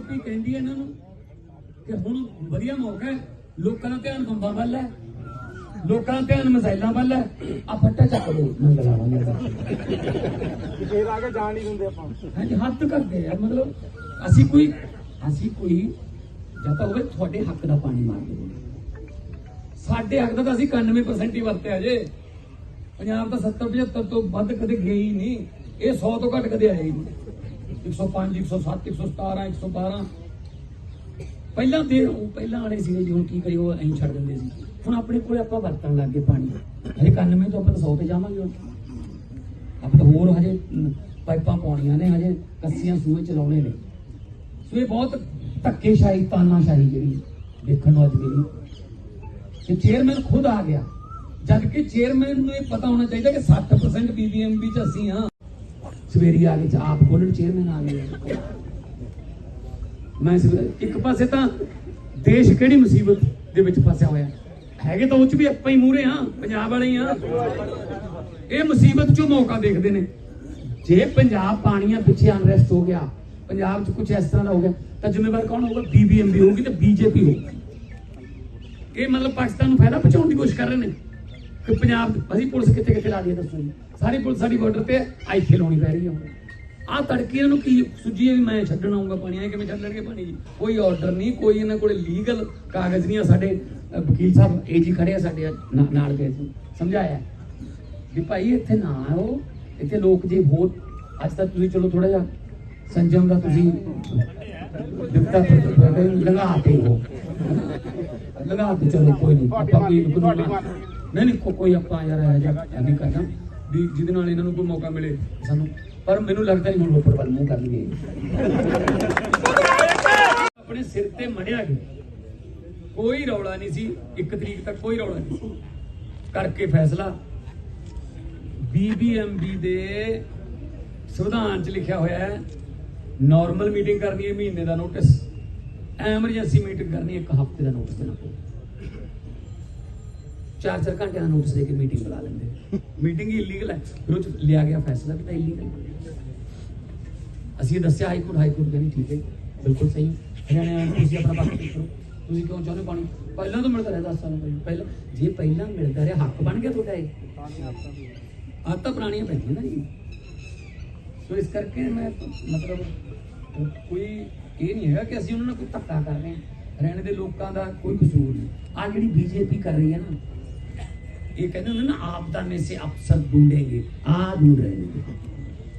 BJP ਕਹਿੰਦੀ ਹੈ ਇਹਨਾਂ ਨੂੰ ਕਿ ਹੁਣ ਵਧੀਆ ਮੌਕਾ ਹੈ ਲੋਕਾਂ ਦਾ ਧਿਆਨ ਬੰਬਾਂ ਵੱਲ ਹੈ ਲੋਕਾਂ ਦਾ ਧਿਆਨ ਮਜ਼ਾਈਲਾਂ ਵੱਲ ਹੈ ਆ ਫੱਟਾ ਚੱਕ ਲੋ ਮੈਂ ਲਗਾਵਾਂਗਾ ਫੇਰ ਆ ਕੇ ਜਾਣ ਨਹੀਂ ਦਿੰਦੇ ਆਪਾਂ। ਹਾਂਜੀ ਹੱਦ ਕਰਦੇ ਯਾਰ ਮਤਲਬ ਅਸੀਂ ਕੋਈ ਅਸੀਂ ਕੋਈ ਜਾਂ ਤਾਂ ਹੋਵੇ ਤੁਹਾਡੇ ਹੱਕ ਦਾ ਪਾਣੀ ਮਾਰ ਦਿਓ ਸਾਡੇ ਹੱਕ ਦਾ ਤਾਂ ਅਸੀਂ 91% ਹੀ ਵਰਤਿਆ ਜੇ। ਪੰਜਾਬ ਦਾ 70 75 ਤੋਂ ਵੱਧ ਕਦੇ ਹੀ ਨਹੀਂ ਇਹ 100 ਤੋਂ ਘੱਟ ਕਦੇ ਆਇਆ ਹੀ ਨਹੀਂ। 105 107 117 112 ਪਹਿਲਾਂ ਦੇ ਉਹ ਪਹਿਲਾਂ ਵਾਲੇ ਸੀਗੇ ਜੀ, ਹੁਣ ਕੀ ਕਰੀ ਅਸੀਂ ਛੱਡ ਦਿੰਦੇ ਸੀ। ਹੁਣ ਆਪਣੇ ਕੋਲੇ ਆਪਾਂ ਵਰਤਣ ਲੱਗ ਗਏ ਪਾਣੀ। ਹਜੇ 91 ਤੋਂ ਆਪਾਂ ਤਾਂ 100 ਤੇ ਜਾਵਾਂਗੇ ਹੁਣ ਆਪਾਂ ਤਾਂ ਹੋਰ ਹਜੇ ਪਾਈਪਾਂ ਪਾਉਣੀਆਂ ਨੇ, ਹਜੇ ਕੱਸੀਆਂ ਸੂਏ ਚਲਾਉਣੇ ਨੇ। ਸੋ ਇਹ ਬਹੁਤ ਧੱਕੇਸ਼ਾਹੀ, ਤਾਨਾਸ਼ਾਹੀ ਜਿਹੜੀ ਦੇਖਣ ਨੂੰ ਅੱਜ ਮਿਲੀ ਕਿ ਚੇਅਰਮੈਨ ਖੁਦ ਆ ਗਿਆ। ਜਦ ਕਿ ਚੇਅਰਮੈਨ ਨੂੰ ਇਹ ਪਤਾ ਹੋਣਾ ਚਾਹੀਦਾ ਕਿ 60% ਬੀਬੀਐਮਬੀ ਚ ਅਸੀਂ ਹਾਂ। ਸਵੇਰੀ ਆ ਗਏ ਚ ਆਪ ਖੋਲਣ ਚੇਅਰਮੈਨ ਆ ਗਏ ਮੈਂ ਇੱਕ ਪਾਸੇ ਤਾਂ ਦੇਸ਼ ਕਿਹੜੀ ਮੁਸੀਬਤ ਦੇ ਵਿੱਚ ਫਸਿਆ ਹੋਇਆ? ਹੈਗੇ ਤਾਂ ਉਹ ਚ ਵੀ ਆਪਾਂ ਹੀ ਮੂਰੇ ਹਾਂ, ਪੰਜਾਬ ਵਾਲੇ ਹੀ ਇਹ ਮੁਸੀਬਤ ਚੋਂ ਮੌਕਾ ਦੇਖਦੇ ਨੇ। ਜੇ ਪੰਜਾਬ ਪਾਣੀਆਂ ਪਿੱਛੇ ਅਨਰੈਸਟ ਹੋ ਗਿਆ, ਪੰਜਾਬ 'ਚ ਕੁਝ ਇਸ ਤਰ੍ਹਾਂ ਦਾ ਹੋ ਗਿਆ, ਤਾਂ ਜ਼ਿੰਮੇਵਾਰ ਕੌਣ ਹੋਊਗਾ? ਬੀਬੀਐਮਬੀ ਹੋਊਗੀ ਤੇ ਬੀਜੇਪੀ ਹੋਊਗੀ। ਇਹ ਮਤਲਬ ਪਾਕਿਸਤਾਨ ਨੂੰ ਫਾਇਦਾ ਪਹੁੰਚਾਉਣ ਦੀ ਕੋਸ਼ਿਸ਼ ਕਰ ਰਹੇ ਨੇ। ਕਿ ਪੰਜਾਬ, ਅਸੀਂ ਪੁਲਿਸ ਕਿੱਥੇ ਕਿੱਥੇ ਲਾ ਦਈਏ ਦੱਸੋ ਜੀ। ਸਾਰੀ ਪੁਲਿਸ ਸਾਡੀ ਬਾਰਡਰ ਤੇ ਆ ਲਾਉਣੀ ਪੈ ਰਹੀ ਹੈ ਆ ਤੜਕੇ ਇਹਨਾਂ ਨੂੰ ਕੀ ਸੁੱਜੀ ਵੀ ਮੈਂ ਛੱਡਣ ਆਉਂਗਾ ਪਾਣੀ, ਐ ਕਿਵੇਂ ਛੱਡ ਪਾਣੀ? ਜੀ ਕੋਈ ਆਰਡਰ ਨਹੀਂ, ਕੋਈ ਇਹਨਾਂ ਕੋਲੇ ਲੀਗਲ ਕਾਗਜ਼ ਨਹੀਂ ਆ, ਸਾਡੇ ਵਕੀਲ ਸਾਹਿਬ ਏ ਖੜੇ ਆ ਸਾਡੇ ਨਾਲ ਗਏ ਸੀ। ਸਮਝਾਇਆ? ਵੀ ਭਾਈ ਇੱਥੇ ਨਾ ਆਓ, ਇੱਥੇ ਲੋਕ ਜੇ ਹੋਰ, ਅੱਜ ਤੱਕ ਤੁਸੀਂ ਚਲੋ ਥੋੜਾ ਜਿਹਾ ਸੰਜਮ ਦਾ ਤੁਸੀਂ ਦਿੱਤਾ ਲਗਾਤੇ ਹੋ ਲਗਾਤੇ ਚਲੋ, ਕੋਈ ਨਹੀਂ, ਆਪਾਂ ਕੋਈ ਨਹੀਂ ਨਹੀਂ। ਕੋਈ ਆਪਾਂ ਯਾਰ ਇਹ ਨਹੀਂ ਕਰਨਾ। ਵੀ ਜਿਹਦੇ ਨਾਲ ਇਹਨਾਂ ਨੂੰ ਕੋਈ ਮੌਕਾ ਮਿਲੇ ਸਾਨੂੰ, ਪਰ ਮੈਨੂੰ ਲੱਗਦਾ ਨਹੀਂ ਹੁਣ ਉੱਪਰ ਵੱਲ ਮੂੰਹ ਕਰਨਗੇ। ਆਪਣੇ ਸਿਰ ਤੇ ਮੜਿਆ ਗਿਆ। ਕੋਈ ਰੌਲਾ ਨਹੀਂ ਸੀ, ਇੱਕ ਤਰੀਕ ਤੱਕ ਕੋਈ ਰੌਲਾ ਨਹੀਂ ਸੀ। ਕਰਕੇ ਫੈਸਲਾ। ਬੀਬੀਐਮਬੀ ਦੇ ਸੰਵਿਧਾਨ 'ਚ ਲਿਖਿਆ ਹੋਇਆ ਹੈ ਨਾਰਮਲ ਮੀਟਿੰਗ ਕਰਨੀ ਹੈ ਮਹੀਨੇ ਦਾ ਨੋਟਿਸ ਐਮਰਜੈਂਸੀ ਮੀਟਿੰਗ ਕਰਨੀ ਹੈ, ਇੱਕ ਹਫ਼ਤੇ ਦਾ ਨੋਟਿਸ ਦੇਣਾ ਪਊ। ਚਾਰ ਚਾਰ ਘੰਟੇ ਦਾ ਨੋਟਿਸ ਦੇ ਕੇ ਮੀਟਿੰਗ ਬੁਲਾ ਲੈਂਦੇ। ਮੀਟਿੰਗ ਹੀ ਇਲੀਗਲ ਹੈ। ਫਿਰ ਲਿਆ ਗਿਆ ਫੈਸਲਾ ਵੀ ਤਾਂ ਇਲੀਗਲ ਅਸੀਂ ਦੱਸਿਆ ਹਾਈ ਕੋਰਟ ਹਾਈ ਕੋਰਟ ਕਹਿੰਦੀ ਠੀਕ ਹੈ, ਬਿਲਕੁਲ ਸਹੀ। ਹਰਿਆਣਾ ਤੁਸੀਂ ਆਪਣਾ ਪੱਖ ਕਰੋ। ਤੁਸੀਂ ਕਿਉਂ ਚਾਹੁੰਦੇ ਪਾਣੀ? ਪਹਿਲਾਂ ਤਾਂ ਮਿਲਦਾ ਰਿਹਾ 10 ਸਾਲਾਂ ਪਹਿਲਾਂ। ਜੇ ਪਹਿਲਾਂ ਮਿਲਦਾ ਰਿਹਾ, ਹੱਕ ਬਣ ਗਿਆ ਤੁਹਾਡਾ ਇਹ। ਆਹ ਤਾਂ ਪੁਰਾਣੀਆਂ ਪੈਂਦੀਆਂ ਨਾ ਜੀ। ਸੋ ਇਸ ਕਰਕੇ ਮੈਂ ਮਤਲਬ ਕੋਈ ਇਹ ਨਹੀਂ ਹੈਗਾ ਕਿ ਅਸੀਂ ਉਹਨਾਂ ਨਾਲ ਕੋਈ ਧੱਕਾ ਕਰ ਰਹੇ ਹਾਂ। ਹਰਿਆਣੇ ਦੇ ਲੋਕਾਂ ਦਾ ਕੋਈ ਕਸੂਰ ਨਹੀਂ। ਆ ਜਿਹੜੀ ਬੀਜੇਪੀ ਕਰ ਰਹੀ ਹੈ ਨਾ ਇਹ ਕਹਿੰਦੇ ਹੁੰਦੇ ਨਾ ਆਪਦਾ ਮੇ ਸੇ ਅਫਸਰ ਢੂੰਡेंगे ਆ ਢੂੰਡ ਰਹੇ ਨੇ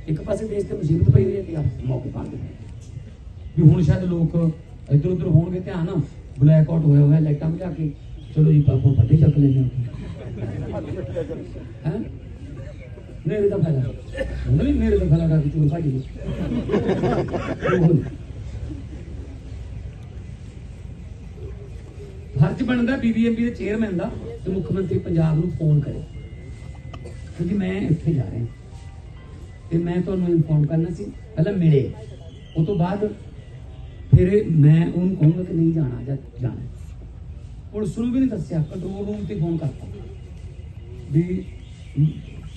ਇੱਕ ਪਾਸੇ ਦੇਸ਼ ਤੇ ਮੁਸੀਬਤ ਪਈ ਹੋਈ ਹੈ ਤੇ ਆਪ ਮੌਕੇ ਪਾ ਦੇ ਵੀ ਹੁਣ ਸ਼ਾਇਦ ਲੋਕ ਇੱਧਰ ਉੱਧਰ ਹੋਣਗੇ ਧਿਆਨ ਬਲੈਕ ਆਊਟ ਹੋਇਆ ਹੋਇਆ ਲਾਈਟਾਂ ਬੁਝਾ ਕੇ ਚਲੋ ਜੀ ਪਾਪਾ ਫੱਟੇ ਚੱਕ ਲੈਂਦੇ ਹਾਂ ਹੈ ਮੇਰੇ ਦਾ ਫਾਇਦਾ ਹੁੰਦਾ ਨਹੀਂ ਮੇਰੇ ਦਾ ਫਾਇਦਾ ਕਰਕੇ ਚੋਰ ਭਾਜੀ ਫਰਜ਼ ਬਣਦਾ ਬੀਬੀਐਮਬੀ ਦੇ ਚੇਅਰਮੈਨ ਦਾ ਤੇ ਮੁੱਖ ਮੰਤਰੀ ਪੰਜਾਬ ਨੂੰ ਫੋਨ ਕਰੇ। ਕਿਉਂਕਿ ਮੈਂ ਇੱਥੇ ਜਾ ਰਿਹਾ। ਤੇ ਮੈਂ ਤੁਹਾਨੂੰ ਇਨਫੋਰਮ ਕਰਨਾ ਸੀ ਪਹਿਲਾਂ ਮਿਲੇ। ਉਸ ਤੋਂ ਬਾਅਦ ਫਿਰ ਮੈਂ ਉਹਨੂੰ ਕਹੂੰਗਾ ਕਿ ਨਹੀਂ ਜਾਣਾ ਜਾਂ ਜਾਣਾ। ਪੁਲਿਸ ਨੂੰ ਵੀ ਨਹੀਂ ਦੱਸਿਆ ਕੰਟਰੋਲ ਰੂਮ ਤੇ ਫੋਨ ਕਰਤਾ। ਵੀ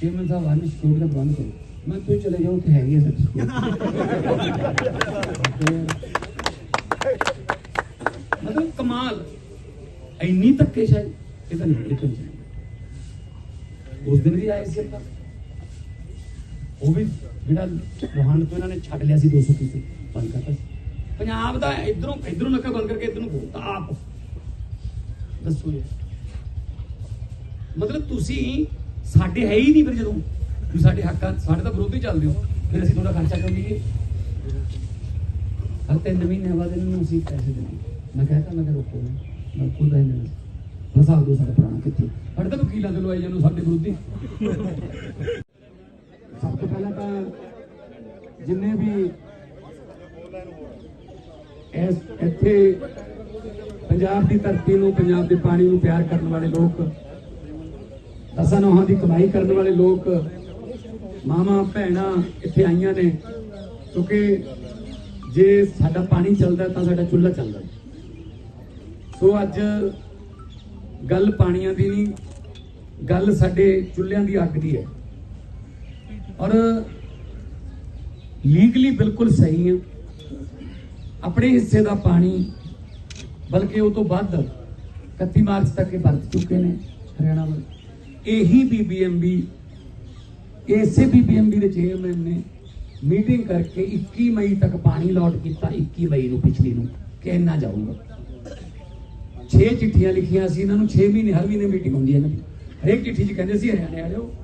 ਚੇਅਰਮੈਨ ਸਾਹਿਬ ਆਨੇ ਸਿਕਿਉਰਿਟੀ ਦਾ ਪ੍ਰਬੰਧ ਕਰੋ। ਮੈਂ ਤੁਸੀਂ ਚਲੇ ਜਾਓ ਉੱਥੇ ਹੈਗੀ ਹੈ ਸਰ ਮਤਲਬ ਕਮਾਲ। ਇੰਨੀ ਧੱਕੇ ਸ਼ਾਇਦ ਇਹ ਤਾਂ ਨਹੀਂ ਇੱਕ ਨਹੀਂ ਉਸ ਦਿਨ ਵੀ ਆਏ ਸੀ ਆਪਾਂ। ਉਹ ਵੀ ਜਿਹੜਾ ਰੋਹਨ ਤੋਂ ਇਹਨਾਂ ਨੇ ਛੱਡ ਲਿਆ ਸੀ 200 ਫੀਸਦ ਬੰਦ ਕਰਤਾ ਸੀ। ਪੰਜਾਬ ਦਾ ਇਧਰੋਂ ਇਧਰੋਂ ਨੱਕਾ ਬੰਦ ਕਰਕੇ ਇਧਰੋਂ ਬੋਲਤਾ ਆਪ। ਦੱਸੋ ਜੀ। ਮਤਲਬ ਤੁਸੀਂ, ਸਾਡੇ ਹੈ ਹੀ ਨਹੀਂ ਫਿਰ ਜਦੋਂ ਤੁਸੀਂ ਸਾਡੇ ਹੱਕਾਂ ਸਾਡੇ ਤਾਂ ਵਿਰੋਧੀ ਚੱਲਦੇ ਹੋ। ਫਿਰ ਅਸੀਂ ਤੁਹਾਡਾ ਖਰਚਾ ਕਿਉਂ ਲਈਏ ਹਰ ਤਿੰਨ ਮਹੀਨੇ ਬਾਅਦ ਇਹਨਾਂ ਨੂੰ ਅਸੀਂ ਪੈਸੇ ਦੇਣੇ। ਮੈਂ ਕਹਿੰਦਾ ਮੈਂ ਕਿਹਾ ਰੋਕੋ। ਨਾ ਮੈਂ ਕੋਈ ਪੈਸੇ ਦੇਣਾ ਫਸਾ ਦੋ ਸਾਡਾ ਪੁਰਾਣਾ ਕਿੱਥੇ? ਸਾਡੇ ਤਾਂ ਵਕੀਲਾਂ ਦੇ ਲਵਾਈ ਜਾਂਦੇ ਸਾਡੇ ਵਿਰੋਧੀ ਸਭ ਤੋਂ ਪਹਿਲਾਂ ਤਾਂ ਜਿੰਨੇ ਵੀ ਇਸ ਇੱਥੇ ਪੰਜਾਬ ਦੀ ਧਰਤੀ ਨੂੰ, ਪੰਜਾਬ ਦੇ ਪਾਣੀ ਨੂੰ ਪਿਆਰ ਕਰਨ ਵਾਲੇ ਲੋਕ, ਦਸਾਂ ਨੋਹਾਂ ਦੀ ਕਮਾਈ ਕਰਨ ਵਾਲੇ ਲੋਕ ਮਾਮਾ ਭੈਣਾਂ ਇੱਥੇ ਆਈਆਂ ਨੇ। ਕਿਉਂਕਿ ਜੇ ਸਾਡਾ ਪਾਣੀ ਚੱਲਦਾ ਤਾਂ ਸਾਡਾ ਚੁੱਲ੍ਹਾ ਚੱਲਦਾ। ਸੋ ਅੱਜ ਗੱਲ ਪਾਣੀਆਂ ਦੀ ਨਹੀਂ, ਗੱਲ ਸਾਡੇ ਚੁੱਲ੍ਹਿਆਂ ਦੀ ਅੱਗ ਦੀ ਹੈ। ਔਰ ਲੀਗਲੀ ਬਿਲਕੁਲ ਸਹੀ ਆ ਆਪਣੇ ਹਿੱਸੇ ਦਾ ਪਾਣੀ, ਬਲਕਿ ਉਹ ਤੋਂ ਵੱਧ 31 ਮਾਰਚ ਤੱਕ ਇਹ ਵਰਤ ਚੁੱਕੇ ਨੇ ਹਰਿਆਣਾ ਵੱਲ। ਇਹੀ ਬੀਬੀਐਮਬੀ ਇਸੇ ਬੀਬੀਐਮਬੀ ਦੇ ਚੇਅਰਮੈਨ ਨੇ ਮੀਟਿੰਗ ਕਰਕੇ 21 ਮਈ ਤੱਕ ਪਾਣੀ ਲੋਟ ਕੀਤਾ 21 ਮਈ ਨੂੰ, ਪਿਛਲੀ ਨੂੰ। ਕਿ ਇੰਨਾ ਜਾਊਗਾ। 6 ਚਿੱਠੀਆਂ ਲਿਖੀਆਂ ਸੀ, ਇਹਨਾਂ ਨੂੰ 6 ਮਹੀਨੇ, ਹਰ ਮਹੀਨੇ ਮੀਟਿੰਗ ਹੁੰਦੀ ਹੈ ਇਹਨਾਂ ਦੀ। ਹਰੇਕ ਚਿੱਠੀ 'ਚ ਕਹਿੰਦੇ ਸੀ, ਹਰਿਆਣੇ ਵਾਲਿਓ,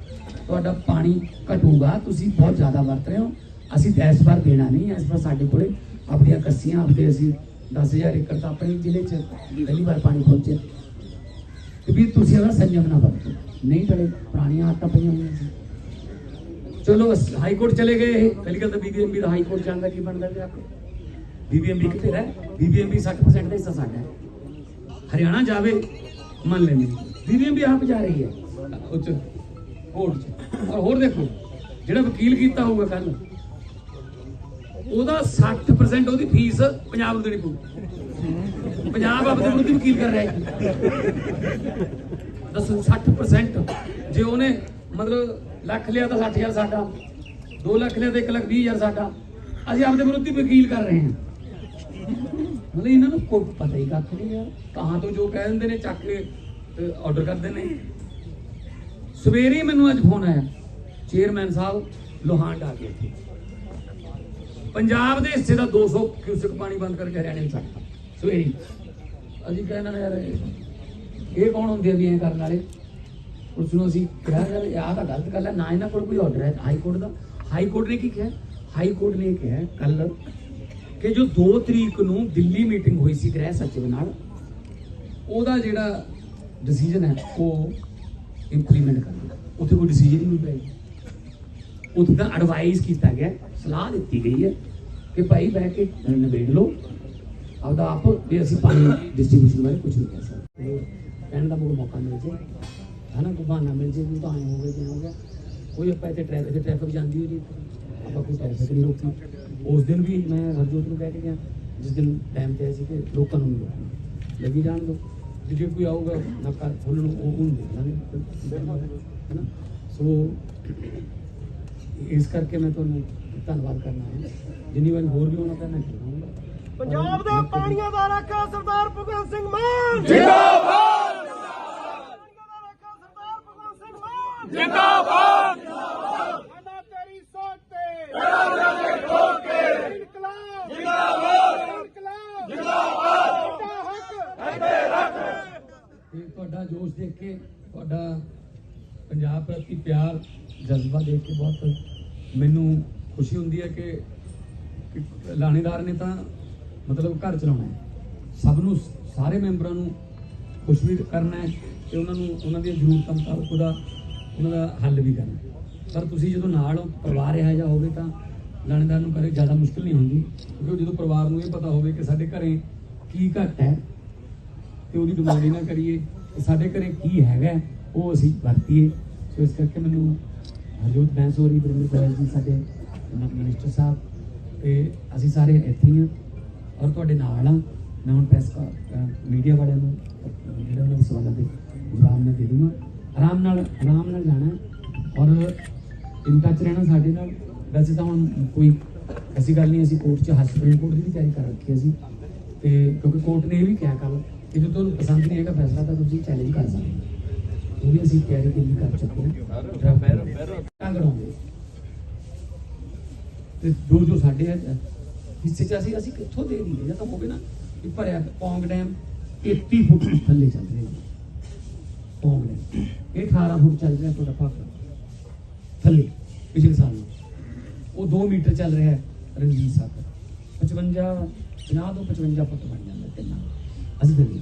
ਤੁਹਾਡਾ ਪਾਣੀ ਘਟੂਗਾ, ਤੁਸੀਂ ਬਹੁਤ ਜ਼ਿਆਦਾ ਵਰਤ ਰਹੇ ਹੋ। ਅਸੀਂ ਤਾਂ ਇਸ ਵਾਰ ਦੇਣਾ ਨਹੀਂ, ਇਸ ਵਾਰ ਸਾਡੇ ਕੋਲੇ ਆਪਣੀਆਂ ਕੱਸੀਆਂ, ਆਪਦੇ ਅਸੀਂ 10000 ਏਕੜ ਤਾਂ ਆਪਣੇ ਜ਼ਿਲ੍ਹੇ 'ਚ ਪਹਿਲੀ ਵਾਰ ਪਾਣੀ ਪਹੁੰਚਿਆ ਤੇ ਵੀ ਤੁਸੀਂ ਉਹਦਾ ਸੰਯਮ ਨਾ ਵਰਤੋ। ਨਹੀਂ ਬੜੇ ਪੁਰਾਣੀਆਂ ਆਦਤਾਂ ਪਈਆਂ ਹੋਈਆਂ ਸੀ। ਚਲੋ, ਅਸ- ਹਾਈ ਕੋਰਟ ਚਲੇ ਗਏ ਇਹ। ਪਹਿਲੀ ਗੱਲ ਤਾਂ ਬੀਬੀਐਮਬੀ ਦਾ ਹਾਈ ਕੋਰਟ ਜਾਂਦਾ ਕੀ ਬਣਦਾ ਤੇ ਆਪੇ ਬੀਬੀਐਮਬੀ ਕਿੱਥੇ ਹੈ ਬੀਬੀਐਮਬੀ 60% ਦਾ ਹਿੱਸਾ ਸਾਡਾ ਹੈ। ਹਰਿਆਣਾ ਜਾਵੇ, ਮੰਨ ਲੈਂਦੇ ਬੀਬੀਐਮਬੀ ਆਪ ਜਾ ਰਹੀ ਹੈ। ਉੱਚ ਕੋਰਟ ਔਰ ਹੋਰ ਦੇਖੋ, ਜਿਹੜਾ ਵਕੀਲ ਕੀਤਾ ਹੋਊਗਾ ਕੱਲ ਉਹਦਾ 60% ਉਹਦੀ ਫੀਸ ਪੰਜਾਬ ਨੂੰ ਦੇਣੀ ਪਊ ਪੰਜਾਬ ਆਪਦੇ ਵਿਰੁੱਧ ਵਕੀਲ ਕਰ ਰਿਹਾ ਹੈ। ਦੱਸੋ 60% ਜੇ ਉਹਨੇ ਮਤਲਬ ਲੱਖ ਲਿਆ ਤਾਂ 60000 ਸਾਡਾ 2 ਲੱਖ ਲਿਆ ਤਾਂ 1 ਲੱਖ 20000 ਸਾਡਾ। ਅਸੀਂ ਆਪਦੇ ਵਿਰੁੱਧ ਵਕੀਲ ਕਰ ਰਹੇ ਹਾਂ। ਮਤਲਬ ਇਹਨਾਂ ਨੂੰ ਕੋਈ ਪਤਾ ਹੀ ਕੱਖ ਨਹੀਂ ਯਾਰ ਕਹਾਂ ਤੋਂ ਜੋ ਕਹਿ ਦਿੰਦੇ ਨੇ, ਚੱਕ ਕੇ ਆਰਡਰ ਕਰਦੇ ਨੇ। ਸਵੇਰੇ ਮੈਨੂੰ ਅੱਜ ਫੋਨ ਆਇਆ। ਚੇਅਰਮੈਨ ਸਾਹਿਬ, ਲੋਹਾਂਡ ਆ ਗਏ ਇੱਥੇ। ਪੰਜਾਬ ਦੇ ਹਿੱਸੇ ਦਾ 200 ਕਿਊਸਕ ਪਾਣੀ ਬੰਦ ਕਰਕੇ ਹਰਿਆਣੇ ਨੂੰ ਛੱਡਤਾ। ਸਵੇਰੇ ਅਸੀਂ ਕਹਿੰਦੇ ਨੇ ਯਾਰ, ਇਹ ਕੌਣ ਹੁੰਦੇ ਆ ਵੀ ਐਂ ਕਰਨ ਵਾਲੇ? ਉਸ ਨੂੰ ਅਸੀਂ ਕਿਹਾ, ਯਾਰ ਇਹ ਆਹ ਤਾਂ ਗਲਤ ਗੱਲ ਹੈ। ਨਾ ਇਹਨਾਂ ਕੋਲ ਕੋਈ ਆਰਡਰ ਹੈ। ਹਾਈ ਕੋਰਟ ਦਾ। ਹਾਈ ਕੋਰਟ ਨੇ ਕੀ ਕਿਹਾ? ਹਾਈ ਕੋਰਟ ਨੇ ਇਹ ਕਿਹਾ ਕੱਲ ਕਿ ਜੋ 2 ਤਰੀਕ ਨੂੰ ਦਿੱਲੀ ਮੀਟਿੰਗ ਹੋਈ ਸੀ ਗ੍ਰਹਿ ਸਚਿਵ ਨਾਲ, ਉਹਦਾ ਜਿਹੜਾ ਡਿਸੀਜਨ ਹੈ, ਉਹ ਇੰਪਲੀਮੈਂਟ ਕਰਨਾ। ਉੱਥੇ ਕੋਈ ਡਿਸੀਜਨ ਹੀ ਨਹੀਂ ਪਿਆ ਉੱਥੇ ਤਾਂ ਐਡਵਾਈਸ ਕੀਤਾ ਗਿਆ, ਸਲਾਹ ਦਿੱਤੀ ਗਈ ਹੈ ਕਿ ਭਾਈ ਬਹਿ ਕੇ ਨਿਬੇੜ ਲਓ। ਆਪਦਾ ਆਪ ਵੀ ਅਸੀਂ ਪਾਣੀ ਡਿਸਟ੍ਰੀਬਿਊਸ਼ਨ ਬਾਰੇ ਕੁਝ ਨਹੀਂ ਕਹਿ ਸਕਦੇ। ਕਹਿਣ ਦਾ ਮੈਨੂੰ ਮੌਕਾ ਮਿਲ ਜੇ। ਹਨਾ, ਕੋਈ ਬਹਾਨਾ ਮਿਲ ਜੇ ਵੀ ਤਾਂ ਐਂ ਹੋ ਗਿਆ ਜਿਵੇਂ ਹੋ ਗਿਆ ਕੋਈ ਆਪਾਂ ਇੱਥੇ ਟ੍ਰੈਫਿਕ ਟ੍ਰੈਫਿਕ ਜਾਂਦੀ ਹੋਈ ਨਹੀਂ ਆਪਾਂ ਕੋਈ ਟ੍ਰੈਫਿਕ ਨਹੀਂ ਰੋਕੀ। ਉਸ ਦਿਨ ਵੀ ਮੈਂ ਹਰਜੋਤ ਨੂੰ ਕਹਿ ਕੇ ਗਿਆ ਜਿਸ ਦਿਨ ਟਾਈਮ ਤੇ ਸੀ ਕਿ ਲੋਕਾਂ ਨੂੰ ਰੋਕਣਾ ਲੱਗੀ ਜਾਣ ਦੋ। ਜੇ ਕੋਈ ਆਊਗਾ ਨੱਕਾ ਖੋਲਣ ਨੂੰ ਉਹ ਉਹਨੂੰ ਲਾਂਗੇ ਹਨਾ ਸੋ ਇਸ ਕਰਕੇ ਮੈਂ ਤੁਹਾਨੂੰ ਧੰਨਵਾਦ ਕਰਨਾ ਹੈ। ਜਿੰਨੀ ਵਾਰ ਹੋਰ ਵੀ ਹੋਣਾ ਤਾਂ ਮੈਂ ਕਰਾਂਗਾ। ਪੰਜਾਬ ਦੇ ਪਾਣੀਆਂ ਦਾ ਰਾਖਾ ਸਰਦਾਰ ਭਗਵੰਤ ਸਿੰਘ ਮਾਨ! ਜਿੰਦਾਬਾਦ! ਪਾਣੀਆਂ ਦਾ ਰਾਖਾ ਸਰਦਾਰ ਭਗਵੰਤ ਸਿੰਘ ਮਾਨ! ਜਿੰਦਾਬਾਦ ਸਾਡਾ ਤੇਰੀ ਸੋਚ ਤੇ ਤੇਰਾ ਠੋਕ ਕੇ ਇਨਕਲਾਬ ਜਿੰਦਾਬਾਦ ਇਨਕਲਾਬ ਜਿੰਦਾਬਾਦ ਹੱਕ ਤੇ ਤੁਹਾਡਾ ਜੋਸ਼ ਦੇਖ ਕੇ ਤੁਹਾਡਾ ਪੰਜਾਬ ਪ੍ਰਤੀ ਪਿਆਰ ਜਜ਼ਬਾ ਦੇਖ ਕੇ ਬਹੁਤ ਮੈਨੂੰ ਖੁਸ਼ੀ ਹੁੰਦੀ ਹੈ ਕਿ ਲਾਣੇਦਾਰ ਨੇ ਤਾਂ ਮਤਲਬ ਘਰ ਚਲਾਉਣਾ ਹੈ। ਸਭ ਨੂੰ ਸਾਰੇ ਮੈਂਬਰਾਂ ਨੂੰ ਖੁਸ਼ ਵੀ ਕਰਨਾ ਹੈ ਤੇ ਉਹਨਾਂ ਨੂੰ ਉਹਨਾਂ ਦੀਆਂ ਜ਼ਰੂਰਤਾਂ ਮੁਤਾਬਕ ਉਹਦਾ ਉਹਨਾਂ ਦਾ ਹੱਲ ਵੀ ਕਰਨਾ ਪਰ ਤੁਸੀਂ ਜਦੋਂ ਨਾਲ ਹੋ, ਪਰਿਵਾਰ ਇਹੋ ਜਿਹਾ ਹੋਵੇ ਤਾਂ ਲਾਣੇਦਾਰ ਨੂੰ ਕਰੇ ਜ਼ਿਆਦਾ ਮੁਸ਼ਕਲ ਨਹੀਂ ਹੁੰਦੀ। ਕਿਉਂਕਿ ਜਦੋਂ ਪਰਿਵਾਰ ਨੂੰ ਇਹ ਪਤਾ ਹੋਵੇ ਕਿ ਸਾਡੇ ਘਰੇ ਕੀ ਘਟ ਹੈ ਤੇ ਉਹਦੀ ਡਿਮਾਂਡ ਨਾ ਕਰੀਏ ਸਾਡੇ ਘਰੇ ਕੀ ਹੈਗਾ, ਉਹ ਅਸੀਂ ਵਰਤੀਏ। ਸੋ ਇਸ ਕਰਕੇ ਮੈਨੂੰ ਹਰਜੋਤ ਬੈਂਸ ਹੋਰੀ ਬਰਿੰਦਰ ਗੋਇਲ ਜੀ, ਸਾਡੇ ਮ- ਮਿਨਿਸਟਰ ਸਾਹਿਬ, ਤੇ ਅਸੀਂ ਸਾਰੇ ਇੱਥੇ ਹੀ ਹਾਂ ਔਰ ਤੁਹਾਡੇ ਨਾਲ ਆ ਮੈਂ ਹੁਣ ਪ੍ਰੈਸ ਮੀਡੀਆ ਵਾਲਿਆਂ ਨੂੰ, ਜਿਹੜਾ ਉਹਨਾਂ ਦੇ ਸਵਾਲਾਂ ਦੇ ਜਵਾਬ ਮੈਂ ਦੇ ਦੂੰਗਾ। ਆਰਾਮ ਨਾਲ ਆਰਾਮ ਨਾਲ ਜਾਣਾ ਔਰ ਇਨ ਟੱਚ ਰਹਿਣਾ ਸਾਡੇ ਨਾਲ। ਵੈਸੇ ਤਾਂ ਹੁਣ ਕੋਈ ਐਸੀ ਗੱਲ ਨਹੀਂ, ਅਸੀਂ ਕੋਰਟ 'ਚ ਹਸਪੀਟਲ ਕੋਰਟ ਦੀ ਵੀ ਤਿਆਰੀ ਕਰ ਰੱਖੀ ਹੈ ਅਸੀਂ। ਤੇ ਕਿਉਂਕਿ ਕੋਰਟ ਨੇ ਇਹ ਵੀ ਕਿਹਾ ਕੱਲ ਜੇ ਤੁਹਾਨੂੰ ਪਸੰਦ ਨਹੀਂ ਹੈਗਾ ਫੈਸਲਾ, ਤਾਂ ਤੁਸੀਂ ਚੈਲੰਜ ਕਰ ਸਕਦੇ ਹੋ। ਉਹ ਵੀ ਅਸੀਂ ਤਿਆਰੀ ਕਿੰਨੀ ਕਰ ਚੁੱਕੇ ਹਾਂ। ਟੰਗੜੋਂਗੇ ਤੇ ਜੋ ਜੋ ਸਾਡੇ ਹਿੱਸੇ ਚ ਅਸੀਂ ਅਸੀਂ ਕਿੱਥੋਂ ਦੇ ਦਈਏ? ਜਾਂ ਤਾਂ ਹੋਵੇ ਨਾ ਕਿ ਭਰਿਆ ਪੌਂਗ ਡੈਮ 33 ਫੁੱਟ ਥੱਲੇ ਚੱਲ ਰਿਹਾ ਹੈ। ਪੌਂਗ ਡੈਮ। ਇਹ 18 ਫੁੱਟ ਚੱਲ ਰਿਹਾ ਤੁਹਾਡਾ ਭਾਖੜਾ ਥੱਲੇ, ਪਿਛਲੇ ਸਾਲ ਉਹ 2 ਮੀਟਰ ਚੱਲ ਰਿਹਾ ਹੈ ਰਣਜੀਤ ਸਾਗਰ। 55 50 ਤੋਂ 55 ਫੁੱਟ ਬਣ ਜਾਂਦਾ ਤਿੰਨਾਂ। ਅਸੀਂ ਦੇ ਦਈਏ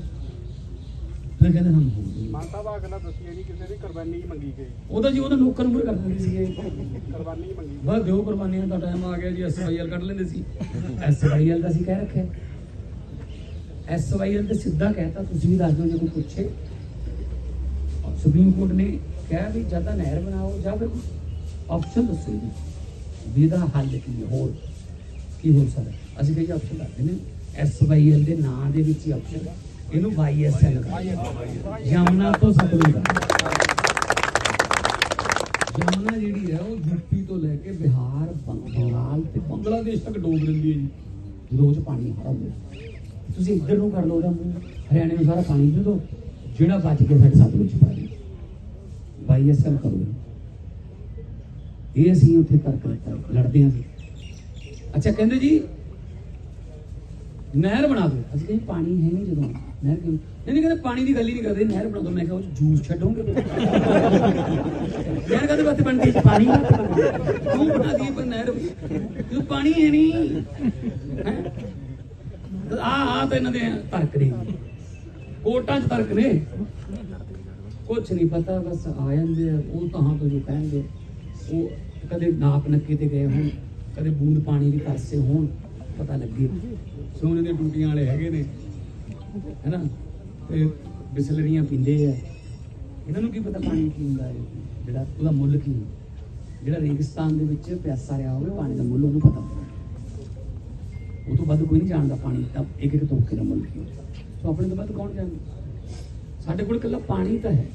ਫਿਰ ਕਹਿੰਦੇ ਸਾਨੂੰ ਹੋ ਗਈ ਮਾਨਤਾ ਭਾਗ ਨਾਲ ਦੱਸੀ ਨਹੀਂ ਕਿਸੇ ਦੀ ਕੁਰਬਾਨੀ ਮੰਗੀ ਗਈ। ਉਹਦਾ ਜੀ ਉਹਦਾ ਲੋਕਾਂ ਨੂੰ ਮੁਰੇ ਕਰ ਦਿੰਦੇ ਸੀਗੇ। ਕੁਰਬਾਨੀ ਮੰਗੀ। ਬਸ ਦਿਓ ਕੁਰਬਾਨੀਆਂ ਦਾ ਟਾਈਮ ਆ ਗਿਆ ਜੀ ਐਸਵਾਈਐਲ ਕੱਢ ਲੈਂਦੇ ਸੀ। ਐਸਵਾਈਐਲ ਦਾ ਸੀ ਕਹਿ ਰੱਖਿਆ। ਐਸਵਾਈਐਲ ਤੇ ਸਿੱਧਾ ਕਹਿਤਾ ਤੁਸੀਂ ਵੀ ਦੱਸ ਦਿਓ ਜੇ ਕੋਈ ਪੁੱਛੇ। ਸੁਪਰੀਮ ਕੋਰਟ ਨੇ ਕਿਹਾ ਵੀ ਜਾਂ ਤਾਂ ਨਹਿਰ ਬਣਾਓ ਜਾਂ ਫਿਰ ਆਪਸ਼ਨ ਦੱਸੋ ਜੀ ਵੀ ਇਹਦਾ ਹੱਲ ਕੀ ਹੋਰ ਕੀ ਹੋ ਸਕਦਾ। ਅਸੀਂ ਕਈ ਆਪਸ਼ਨ ਦੱਸਦੇ ਨੇ ਐਸਵਾਈਐਲ ਦੇ ਨਾਂ ਦੇ ਵਿੱਚ ਹੀ ਆਪਸ਼ਨ ਇਹਨੂੰ ਵਾਈਐਸਐਲ ਯਮਨਾ ਤੋਂ ਸਤਲੁਜ ਦਾ ਜਮਨਾ ਜਿਹੜੀ ਹੈ, ਉਹ ਯੂਪੀ ਤੋਂ ਲੈ ਕੇ ਬਿਹਾਰ ਬੰਗਾਲ ਤੇ ਬੰਗਲਾਦੇਸ਼ ਤੱਕ ਡੋਬ ਦਿੰਦੀ ਹੈ ਜੀ। ਜਦੋਂ ਪਾਣੀ ਖੜਾ ਹੁੰਦਾ ਤੁਸੀਂ ਇੱਧਰ ਨੂੰ ਕਰ ਲਓ ਜਾਂ ਹਰਿਆਣੇ ਨੂੰ ਸਾਰਾ ਪਾਣੀ ਦੇ ਦਿਓ। ਜਿਹੜਾ ਬਚ ਕੇ ਸਾਡੇ ਸਤਲੁਜ ਪਾ ਦਿਓ। ਬਾਈ ਐਸਐਲ ਕਰੋ ਇਹ ਅਸੀਂ ਉੱਥੇ ਤਰਕ ਲੜਦੇ ਹਾਂ ਅੱਛਾ, ਕਹਿੰਦੇ ਜੀ ਨਹਿਰ ਬਣਾ ਦਿਓ ਅਸੀਂ ਕਹਿੰਦੇ ਪਾਣੀ ਹੈ ਨਹੀਂ ਜਦੋਂ। ਨਹਿਰ ਕਿਉਂ? ਨਹੀਂ ਨਹੀਂ, ਕਹਿੰਦੇ ਪਾਣੀ ਦੀ ਗੱਲ ਹੀ ਨਹੀਂ ਕਰਦੇ। ਨਹਿਰ ਬਣਾ ਦਿਓ ਮੈਂ ਕਿਹਾ ਉਹ ਜੂਸ ਛੱਡੋਗੇ ਨਹਿਰ ਕਦੇ ਬਾਤ ਬਣਦੀ ਪਾਣੀ ਤੂੰ ਬਣਾ ਦੀ ਪਰ ਨਹਿਰ ਤੂੰ ਪਾਣੀ ਹੈ ਨਹੀਂ। ਆ ਆ ਤਾਂ ਇਹਨਾਂ ਦੇ ਤਰਕ ਨੇ। ਕੋਟਾਂ 'ਚ ਤਰਕ ਨੇ। ਕੁਛ ਨਹੀਂ ਪਤਾ, ਬਸ ਆ ਜਾਂਦੇ ਆ। ਉਹ ਤਾਂ ਤੋਂ ਜੋ ਕਹਿੰਦੇ। ਉਹ ਕਦੇ ਨਾਪ ਨੱਕੇ ਤੇ ਗਏ ਹੋਣ। ਕਦੇ ਬੂੰਦ ਪਾਣੀ ਦੀ ਤਰਸੇ ਹੋਣ। ਪਤਾ ਲੱਗੇ। ਸੋਨੇ ਦੀਆਂ ਟੂਟੀਆਂ ਵਾਲੇ ਹੈਗੇ ਨੇ। ਹੈਨਾ? ਤੇ ਬਿਸਲਰੀਆਂ ਪੀਂਦੇ ਆ। ਇਹਨਾਂ ਨੂੰ ਕੀ ਪਤਾ ਪਾਣੀ ਕੀ ਹੁੰਦਾ ਹੈ? ਜਿਹੜਾ ਉਹਦਾ ਮੁੱਲ ਕੀ ਹੈ? ਜਿਹੜਾ ਰੇਗਿਸਤਾਨ ਦੇ ਵਿੱਚ ਪਿਆਸਾ ਰਿਹਾ ਹੋਵੇ, ਪਾਣੀ ਦਾ ਮੁੱਲ ਉਹਨੂੰ ਪਤਾ ਹੁੰਦਾ ਉਹ ਤੋਂ ਵੱਧ ਕੋਈ ਨਹੀਂ ਜਾਣਦਾ ਪਾਣੀ ਦਾ ਇੱਕ ਇੱਕ ਧੋਖੇ ਦਾ ਮੁੱਲ ਕੀ ਸੋ ਆਪਣੇ ਤੋਂ ਵੱਧ ਕੌਣ ਜਾਣਦਾ? ਸਾਡੇ ਕੋਲ ਇਕੱਲਾ ਪਾਣੀ ਤਾਂ ਹੈ।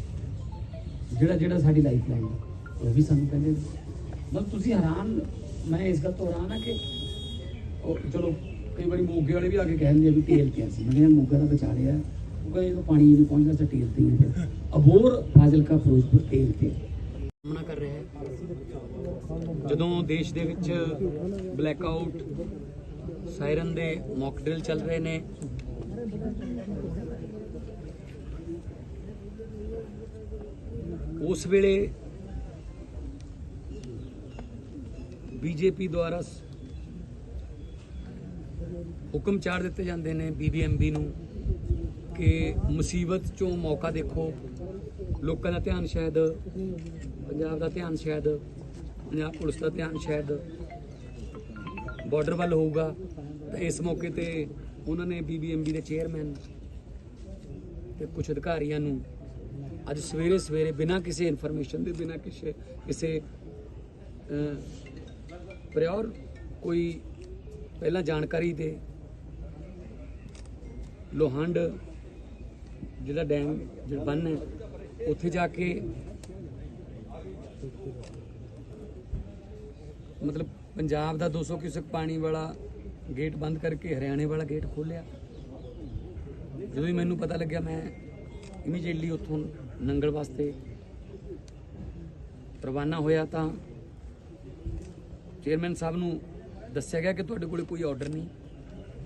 ਜਿਹੜਾ ਜਿਹੜਾ ਸਾਡੀ ਲਾਈਫ ਲਾਈਨ ਉਹ ਵੀ ਸਾਨੂੰ ਕਹਿੰਦੇ ਮਤਲਬ ਤੁਸੀਂ ਹੈਰਾਨ ਮੈਂ ਇਸ ਗੱਲ ਤੋਂ ਹੈਰਾਨ ਆ ਕਿ ਉਹ ਚਲੋ, ਕਈ ਵਾਰੀ ਮੋਗੇ ਵਾਲੇ ਵੀ ਆ ਕੇ ਕਹਿੰਦੇ ਆ ਵੀ ਤੇਲ ਕਿਆ ਸੀ? ਮੈਂ ਕਿਹਾ ਮੋਗਾ ਦਾ ਵਿਚਾਰਿਆ ਉਹ ਕਹਿੰਦੇ ਜਦੋਂ ਪਾਣੀ ਨਹੀਂ ਪਹੁੰਚਦਾ ਤਾਂ ਤੇਲ ਤੇ ਹੀ ਹੈ ਅਬੋਰ ਫਾਜ਼ਿਲਕਾ, ਫਿਰੋਜ਼ਪੁਰ ਤੇਲ ਤੇ। ਸਾਹਮਣਾ ਕਰ ਰਿਹਾ ਹੈ। ਜਦੋਂ ਦੇਸ਼ ਦੇ ਵਿੱਚ ਬਲੈਕ ਆਊਟ ਸਾਇਰਨ ਦੇ ਮੌਕ ਡਰਿਲ ਚੱਲ ਰਹੇ ਨੇ, ਉਸ ਵੇਲੇ ਬੀਜੇਪੀ ਦੁਆਰਾ ਹੁਕਮ ਚਾੜ ਦਿੱਤੇ ਜਾਂਦੇ ਨੇ ਬੀਬੀਐਮਬੀ ਨੂੰ ਕਿ ਮੁਸੀਬਤ ਚੋਂ ਮੌਕਾ ਦੇਖੋ। ਲੋਕਾਂ ਦਾ ਧਿਆਨ ਸ਼ਾਇਦ, ਪੰਜਾਬ ਦਾ ਧਿਆਨ ਸ਼ਾਇਦ, ਪੰਜਾਬ ਪੁਲਿਸ ਦਾ ਧਿਆਨ ਸ਼ਾਇਦ ਬਾਰਡਰ ਵੱਲ ਹੋਊਗਾ, ਤਾਂ ਇਸ ਮੌਕੇ ਤੇ ਉਹਨਾਂ ਨੇ ਬੀਬੀਐਮਬੀ ਦੇ ਚੇਅਰਮੈਨ ਤੇ ਕੁਝ ਅਧਿਕਾਰੀਆਂ ਨੂੰ ਅੱਜ ਸਵੇਰੇ ਸਵੇਰੇ ਬਿਨਾਂ ਕਿਸੇ ਇਨਫੋਰਮੇਸ਼ਨ ਦੇ, ਬਿਨਾਂ ਕਿਸੇ ਕਿਸੇ ਪ੍ਰਿਓਰ ਕੋਈ ਪਹਿਲਾਂ ਜਾਣਕਾਰੀ ਦੇ। ਲੋਹੰਡ, ਜਿਹੜਾ ਡੈਮ ਜਿਹੜਾ ਬੰਨ ਹੈ, ਉੱਥੇ ਜਾ ਕੇ ਮਤਲਬ ਪੰਜਾਬ ਦਾ 200 ਕਿਊਸਕ ਪਾਣੀ ਵਾਲਾ ਗੇਟ ਬੰਦ ਕਰਕੇ ਹਰਿਆਣੇ ਵਾਲਾ ਗੇਟ ਖੋਲਿਆ ਜਦੋਂ ਹੀ ਮੈਨੂੰ ਪਤਾ ਲੱਗਿਆ, ਮੈਂ ਇਮੀਡੀਏਟਲੀ ਉੱਥੋਂ ਨੰਗਲ ਵਾਸਤੇ ਰਵਾਨਾ ਹੋਇਆ ਤਾਂ ਚੇਅਰਮੈਨ ਸਾਹਿਬ ਨੂੰ ਦੱਸਿਆ ਗਿਆ ਕਿ ਤੁਹਾਡੇ ਕੋਲੇ ਕੋਈ ਆਰਡਰ ਨਹੀਂ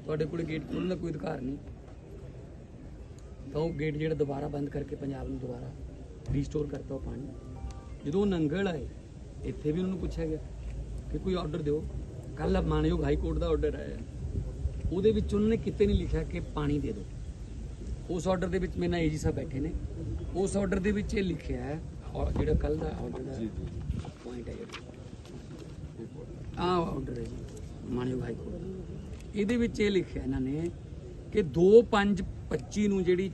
ਤੁਹਾਡੇ ਕੋਲੇ ਗੇਟ ਖੋਲ੍ਹਣ ਦਾ ਕੋਈ ਅਧਿਕਾਰ ਨਹੀਂ। ਤਾਂ ਉਹ ਗੇਟ ਜਿਹੜਾ ਦੁਬਾਰਾ ਬੰਦ ਕਰਕੇ ਪੰਜਾਬ ਨੂੰ ਦੁਬਾਰਾ ਰੀਸਟੋਰ ਕਰਤਾ ਉਹ ਪਾਣੀ। ਜਦੋਂ ਨੰਗਲ ਆਏ ਇੱਥੇ ਵੀ ਉਹਨਾਂ ਨੂੰ ਪੁੱਛਿਆ ਗਿਆ ਕਿ ਕੋਈ ਆਰਡਰ ਦਿਓ। ਕੱਲ ਮਾਨਯੋਗ ਹਾਈ ਕੋਰਟ ਦਾ ਆਰਡਰ ਆਇਆ। ਉਹਦੇ ਵਿੱਚ ਉਹਨਾਂ ਨੇ ਕਿਤੇ ਨਹੀਂ ਲਿਖਿਆ ਕਿ ਪਾਣੀ ਦੇ ਦਿਓ। ਉਸ ਆਰਡਰ ਦੇ ਵਿੱਚ ਮੇਰੇ ਨਾਲ ਏਜੀ ਸਾਹਿਬ ਬੈਠੇ ਨੇ। ਉਸ ਆਰਡਰ ਦੇ ਵਿੱਚ ਇਹ ਲਿਖਿਆ ਹੈ ਜਿਹੜਾ ਕੱਲ ਦਾ ਆਰਡਰ ਦਾ ਪੁਆਇੰਟ ਹੈ ਜਿਹੜਾ ਆ ਆਰਡਰ ਹੈ ਜੀ। ਮਾਨਯੋਗ ਹਾਈ ਕੋਰਟ ਇਹਦੇ ਵਿੱਚ ਇਹ ਲਿਖਿਆ ਇਹਨਾਂ ਨੇ ਕਿ 2525 ਨੂੰ ਜਿਹੜੀ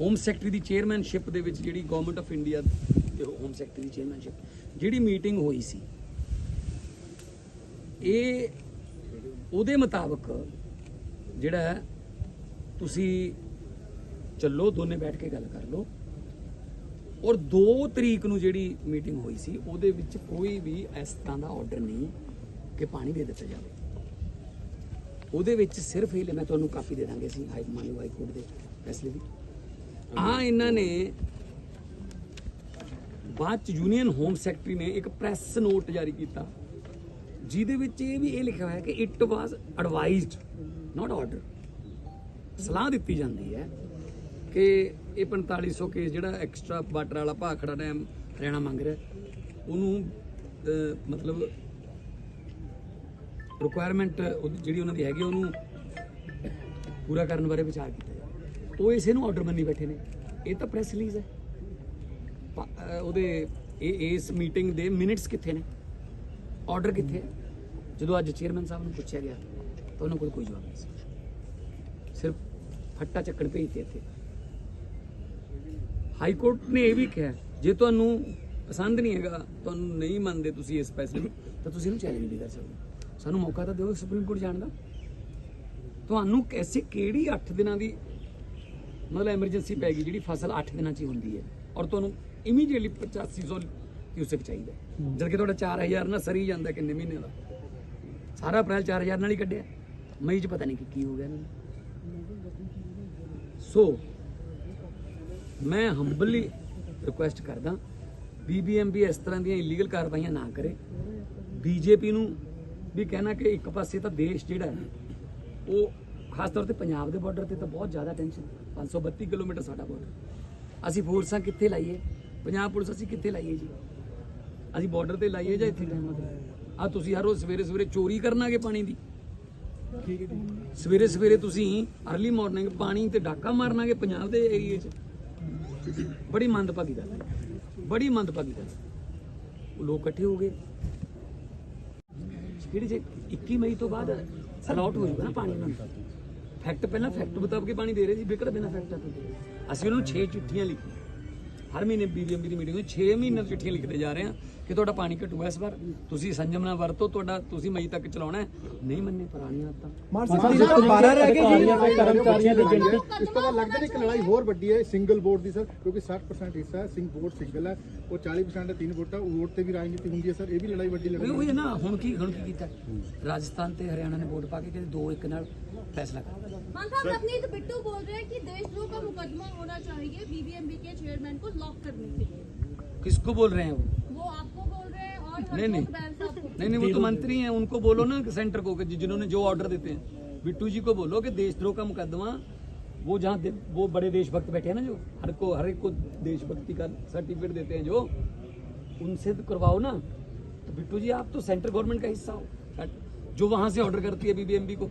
ਹੋਮ ਸੈਕਟਰੀ ਦੀ ਚੇਅਰਮੈਨਸ਼ਿਪ ਦੇ ਵਿੱਚ ਜਿਹੜੀ ਗਵਰਨਮੈਂਟ ਆਫ ਇੰਡੀਆ ਤੇ ਹੋਮ ਸੈਕਟਰੀ ਦੀ ਚੇਅਰਮੈਨਸ਼ਿਪ ਜਿਹੜੀ ਮੀਟਿੰਗ ਹੋਈ ਸੀ, ਇਹ ਉਹਦੇ ਮੁਤਾਬਕ ਜਿਹੜਾ ਤੁਸੀਂ ਚੱਲੋ, ਦੋਨੇ ਬੈਠ ਕੇ ਗੱਲ ਕਰ ਲਓ। ਔਰ 2 ਤਰੀਕ ਨੂੰ ਜਿਹੜੀ ਮੀਟਿੰਗ ਹੋਈ ਸੀ, ਉਹਦੇ ਵਿੱਚ ਕੋਈ ਵੀ ਇਸ ਤਰ੍ਹਾਂ ਦਾ ਆਰਡਰ ਨਹੀਂ ਕਿ ਪਾਣੀ ਦੇ ਦਿੱਤਾ ਜਾਵੇ। ਉਹਦੇ ਵਿੱਚ ਸਿਰਫ ਇਹ ਮੈਂ ਤੁਹਾਨੂੰ ਕਾਪੀ ਦੇ ਦਾਂਗੇ ਅਸੀਂ ਹਾਈ ਮਾਨਯੋਗ ਹਾਈ ਕੋਰਟ ਦੇ ਫੈਸਲੇ ਦੀ। ਆ ਇਹਨਾਂ ਨੇ ਬਾਅਦ ਚ ਯੂਨੀਅਨ ਹੋਮ ਸੈਕਟਰੀ ਨੇ ਇੱਕ ਪ੍ਰੈਸ ਨੋਟ ਜਾਰੀ ਕੀਤਾ, ਜਿਹਦੇ ਵਿੱਚ ਇਹ ਵੀ ਇਹ ਲਿਖਿਆ ਹੋਇਆ ਕਿ it was advised not order ਸਲਾਹ ਦਿੱਤੀ ਜਾਂਦੀ ਹੈ ਕਿ ਇਹ 4500 ਕੇਸ ਜਿਹੜਾ ਐਕਸਟਰਾ ਵਾਟਰ ਵਾਲਾ ਭਾਖੜਾ ਡੈਮ, ਹਰਿਆਣਾ ਮੰਗ ਰਿਹਾ, ਉਹਨੂੰ ਮਤਲਬ ਰਿਕੁਆਇਰਮੈਂਟ ਜਿਹੜੀ ਉਹਨਾਂ ਦੀ ਹੈਗੀ ਉਹਨੂੰ ਪੂਰਾ ਕਰਨ ਬਾਰੇ ਵਿਚਾਰ ਕੀਤਾ ਜਾਵੇ। ਉਹ ਇਸੇ ਨੂੰ ਆਰਡਰ ਮੰਨੀ ਬੈਠੇ ਨੇ। ਇਹ ਤਾਂ ਪ੍ਰੈਸ ਰਿਲੀਜ਼ ਹੈ। ਉਹਦੇ ਇਹ ਇਸ ਮੀਟਿੰਗ ਦੇ ਮਿੰਟਸ ਕਿੱਥੇ ਨੇ? ਆਰਡਰ ਕਿੱਥੇ ਹੈ? ਜਦੋਂ ਅੱਜ ਚੇਅਰਮੈਨ ਸਾਹਿਬ ਨੂੰ ਪੁੱਛਿਆ ਗਿਆ, ਤਾਂ ਉਹਨਾਂ ਕੋਲ ਕੋਈ ਜਵਾਬ ਨਹੀਂ ਸੀ। ਸਿਰਫ ਫੱਟਾ ਚੱਕਣ ਭੇਜਤੇ ਇੱਥੇ। ਹਾਈ ਕੋਰਟ ਨੇ ਇਹ ਵੀ ਕਿਹਾ, ਜੇ ਤੁਹਾਨੂੰ ਪਸੰਦ ਨਹੀਂ ਹੈਗਾ, ਤੁਹਾਨੂੰ ਨਹੀਂ ਮੰਨਦੇ ਤੁਸੀਂ ਇਸ ਫੈਸਲੇ ਨੂੰ, ਤਾਂ ਤੁਸੀਂ ਇਹਨੂੰ ਚੈਲੰਜ ਵੀ ਕਰ ਸਕਦੇ ਹੋ। ਸਾਨੂੰ ਮੌਕਾ ਤਾਂ ਦਿਓ ਸੁਪਰੀਮ ਕੋਰਟ ਜਾਣ ਦਾ। ਤੁਹਾਨੂੰ ਕੈਸੇ ਕਿਹੜੀ 8 ਦਿਨਾਂ ਦੀ ਮਤਲਬ ਐਮਰਜੈਂਸੀ ਪੈ ਗਈ ਜਿਹੜੀ ਫਸਲ 8 ਦਿਨਾਂ 'ਚ ਹੀ ਹੁੰਦੀ ਹੈ? ਔਰ ਤੁਹਾਨੂੰ ਇਮੀਡੀਏਟਲੀ 8500 ਕਿਊਸਕ ਚਾਹੀਦਾ ਜਦ ਕਿ ਤੁਹਾਡਾ 4000 ਨਾ ਸਰੀ ਜਾਂਦਾ ਕਿੰਨੇ ਮਹੀਨੇ ਦਾ। ਸਾਰਾ ਅਪ੍ਰੈਲ 4000 ਨਾਲ ਹੀ ਕੱਢਿਆ। ਮਈ 'ਚ ਪਤਾ ਨਹੀਂ ਕੀ ਕੀ ਹੋ ਗਿਆ ਸੋ ਮੈਂ ਹੰਬਲੀ ਰਿਕੁਐਸਟ ਕਰਦਾ ਬੀਬੀਐਮਬੀ ਇਸ ਤਰ੍ਹਾਂ ਦੀਆਂ ਇਲੀਗਲ ਕਾਰਵਾਈਆਂ ਨਾ ਕਰੇ। ਬੀਜੇਪੀ ਨੂੰ ਵੀ ਕਹਿਣਾ ਕਿ ਇੱਕ ਪਾਸੇ ਤਾਂ ਦੇਸ਼ ਜਿਹੜਾ ਹੈ ਉਹ ਖਾਸ ਤੌਰ ਤੇ ਪੰਜਾਬ ਦੇ ਬਾਰਡਰ ਤੇ ਤਾਂ ਬਹੁਤ ਜ਼ਿਆਦਾ ਟੈਨਸ਼ਨ 532 ਕਿਲੋਮੀਟਰ ਸਾਡਾ ਬਾਰਡਰ ਅਸੀਂ ਫੋਰਸਾਂ ਕਿੱਥੇ ਲਾਈਏ? ਪੰਜਾਬ ਪੁਲਿਸ ਅਸੀਂ ਕਿੱਥੇ ਲਾਈਏ ਜੀ? ਅਸੀਂ ਬਾਰਡਰ ਤੇ ਲਾਈਏ ਜਾਂ ਇੱਥੇ ਤੇ ਆ ਤੁਸੀਂ ਹਰ ਰੋਜ਼ ਸਵੇਰੇ ਸਵੇਰੇ ਚੋਰੀ ਕਰਨਾਗੇ ਪਾਣੀ ਦੀ। ਸਵੇਰੇ ਸਵੇਰੇ ਤੁਸੀਂ ਅਰਲੀ ਮਾਰਨਿੰਗ ਪਾਣੀ ਤੇ ਡਾਕਾ ਮਾਰਨਾਗੇ ਪੰਜਾਬ ਦੇ ਏਰੀਏ 'ਚ। ਬੜੀ ਮੰਦਭਾਗੀ ਗੱਲ ਹੈ। ਬੜੀ ਮੰਦਭਾਗੀ ਗੱਲ ਹੈ। ਉਹ ਲੋਕ ਇਕੱਠੇ ਹੋ ਗਏ। ਜਿਹੜੀ ਜੇ 21 ਮਈ ਤੋਂ ਬਾਅਦ ਅਲਾਟ ਹੋ ਜਾਊਗਾ ਨਾ ਪਾਣੀ ਉਹਨਾਂ ਨੂੰ ਫੈਕਟ ਪਹਿਲਾਂ ਫੈਕਟ ਮੁਤਾਬਕ ਹੀ ਪਾਣੀ ਦੇ ਰਹੇ ਸੀ ਵਿਕਟ ਬਿਨਾ ਫੈਕਟ ਤੋਂ। ਅਸੀਂ ਉਹਨਾਂ ਨੂੰ 6 ਚਿੱਠੀਆਂ ਲਿਖੀਆਂ। ਹਰ ਮਹੀਨੇ ਬੀਬੀਐਮਬੀ ਦੀ ਮੀਟਿੰਗ ਵਿੱਚ 6 ਮਹੀਨੇ ਤੋਂ ਚਿੱਠੀਆਂ ਲਿਖਦੇ ਜਾ ਰਹੇ ਹਾਂ ਕਿ ਤੁਹਾਡਾ ਪਾਣੀ ਘਟੂਗਾ ਇਸ ਵਾਰ। ਤੁਸੀਂ ਸੰਜਮ ਨਾਲ ਵਰਤੋ ਤੁਹਾਡਾ ਤੁਸੀਂ ਮਈ ਤੱਕ ਚਲਾਉਣਾ ਹੈ। ਨਹੀਂ ਮੰਨੇ ਪੁਰਾਣੀਆਂ ਆਦਤਾਂ। ਦੁਬਾਰਾ ਰਹਿ ਗਏ ਜੀ। ਕਰਮਚਾਰੀਆਂ ਦੀ ਗਿਣਤੀ ਇਸ ਤੋਂ ਬਾਅਦ ਲੱਗਦਾ ਨਹੀਂ ਕਿ ਲੜਾਈ ਹੋਰ ਵੱਡੀ ਹੈ ਸਿੰਗਲ ਵੋਟ ਦੀ ਸਰ ਕਿਉਂਕਿ 60% ਹਿੱਸਾ ਹੈ ਸਿੰਘ ਵੋਟ ਸਿੰਗਲ ਹੈ ਉਹ 40% ਹੈ ਤਿੰਨ ਵੋਟਾਂ ਉਹ ਵੋਟ ਤੇ ਵੀ ਰਾਜਨੀਤੀ ਹੁੰਦੀ ਹੈ ਸਰ ਇਹ ਵੀ ਲੜਾਈ ਵੱਡੀ ਉਹ ਲੱਗਦੀ ਉਹੀ ਹੈ ਨਾ ਹੁਣ ਕੀ ਹੁਣ ਕੀ ਕੀਤਾ? ਰਾਜਸਥਾਨ ਤੇ ਹਰਿਆਣਾ ਨੇ ਵੋਟ ਪਾ ਕੇ ਇੱਕ ਨਾਲ। फैसला कर। मान साहब तो बिट्टू बोल रहे हैं कि देशद्रोह का मुकदमा होना चाहिए बीबीएमबी के चेयरमैन को लॉक करने के लिए। किसको बोल रहे हैं वो? वो आपको बोल रहे हैं और नहीं नहीं। नहीं नहीं वो तो मंत्री हैं उनको बोलो ना सेंटर को जिन्होंने जो ऑर्डर देते हैं। बिट्टू जी को बोलो कि देशद्रोह का मुकदमा वो जहाँ वो बड़े देशभक्त बैठे हैं ना जो हर को हर एक को देशभक्ति का सर्टिफिकेट देते हैं जो उनसे तो करवाओ ना। तो बिट्टू जी आप तो सेंट्रल गवर्नमेंट का हिस्सा हो। जो वहाँ से ऑर्डर करती है बीबीएमबी को।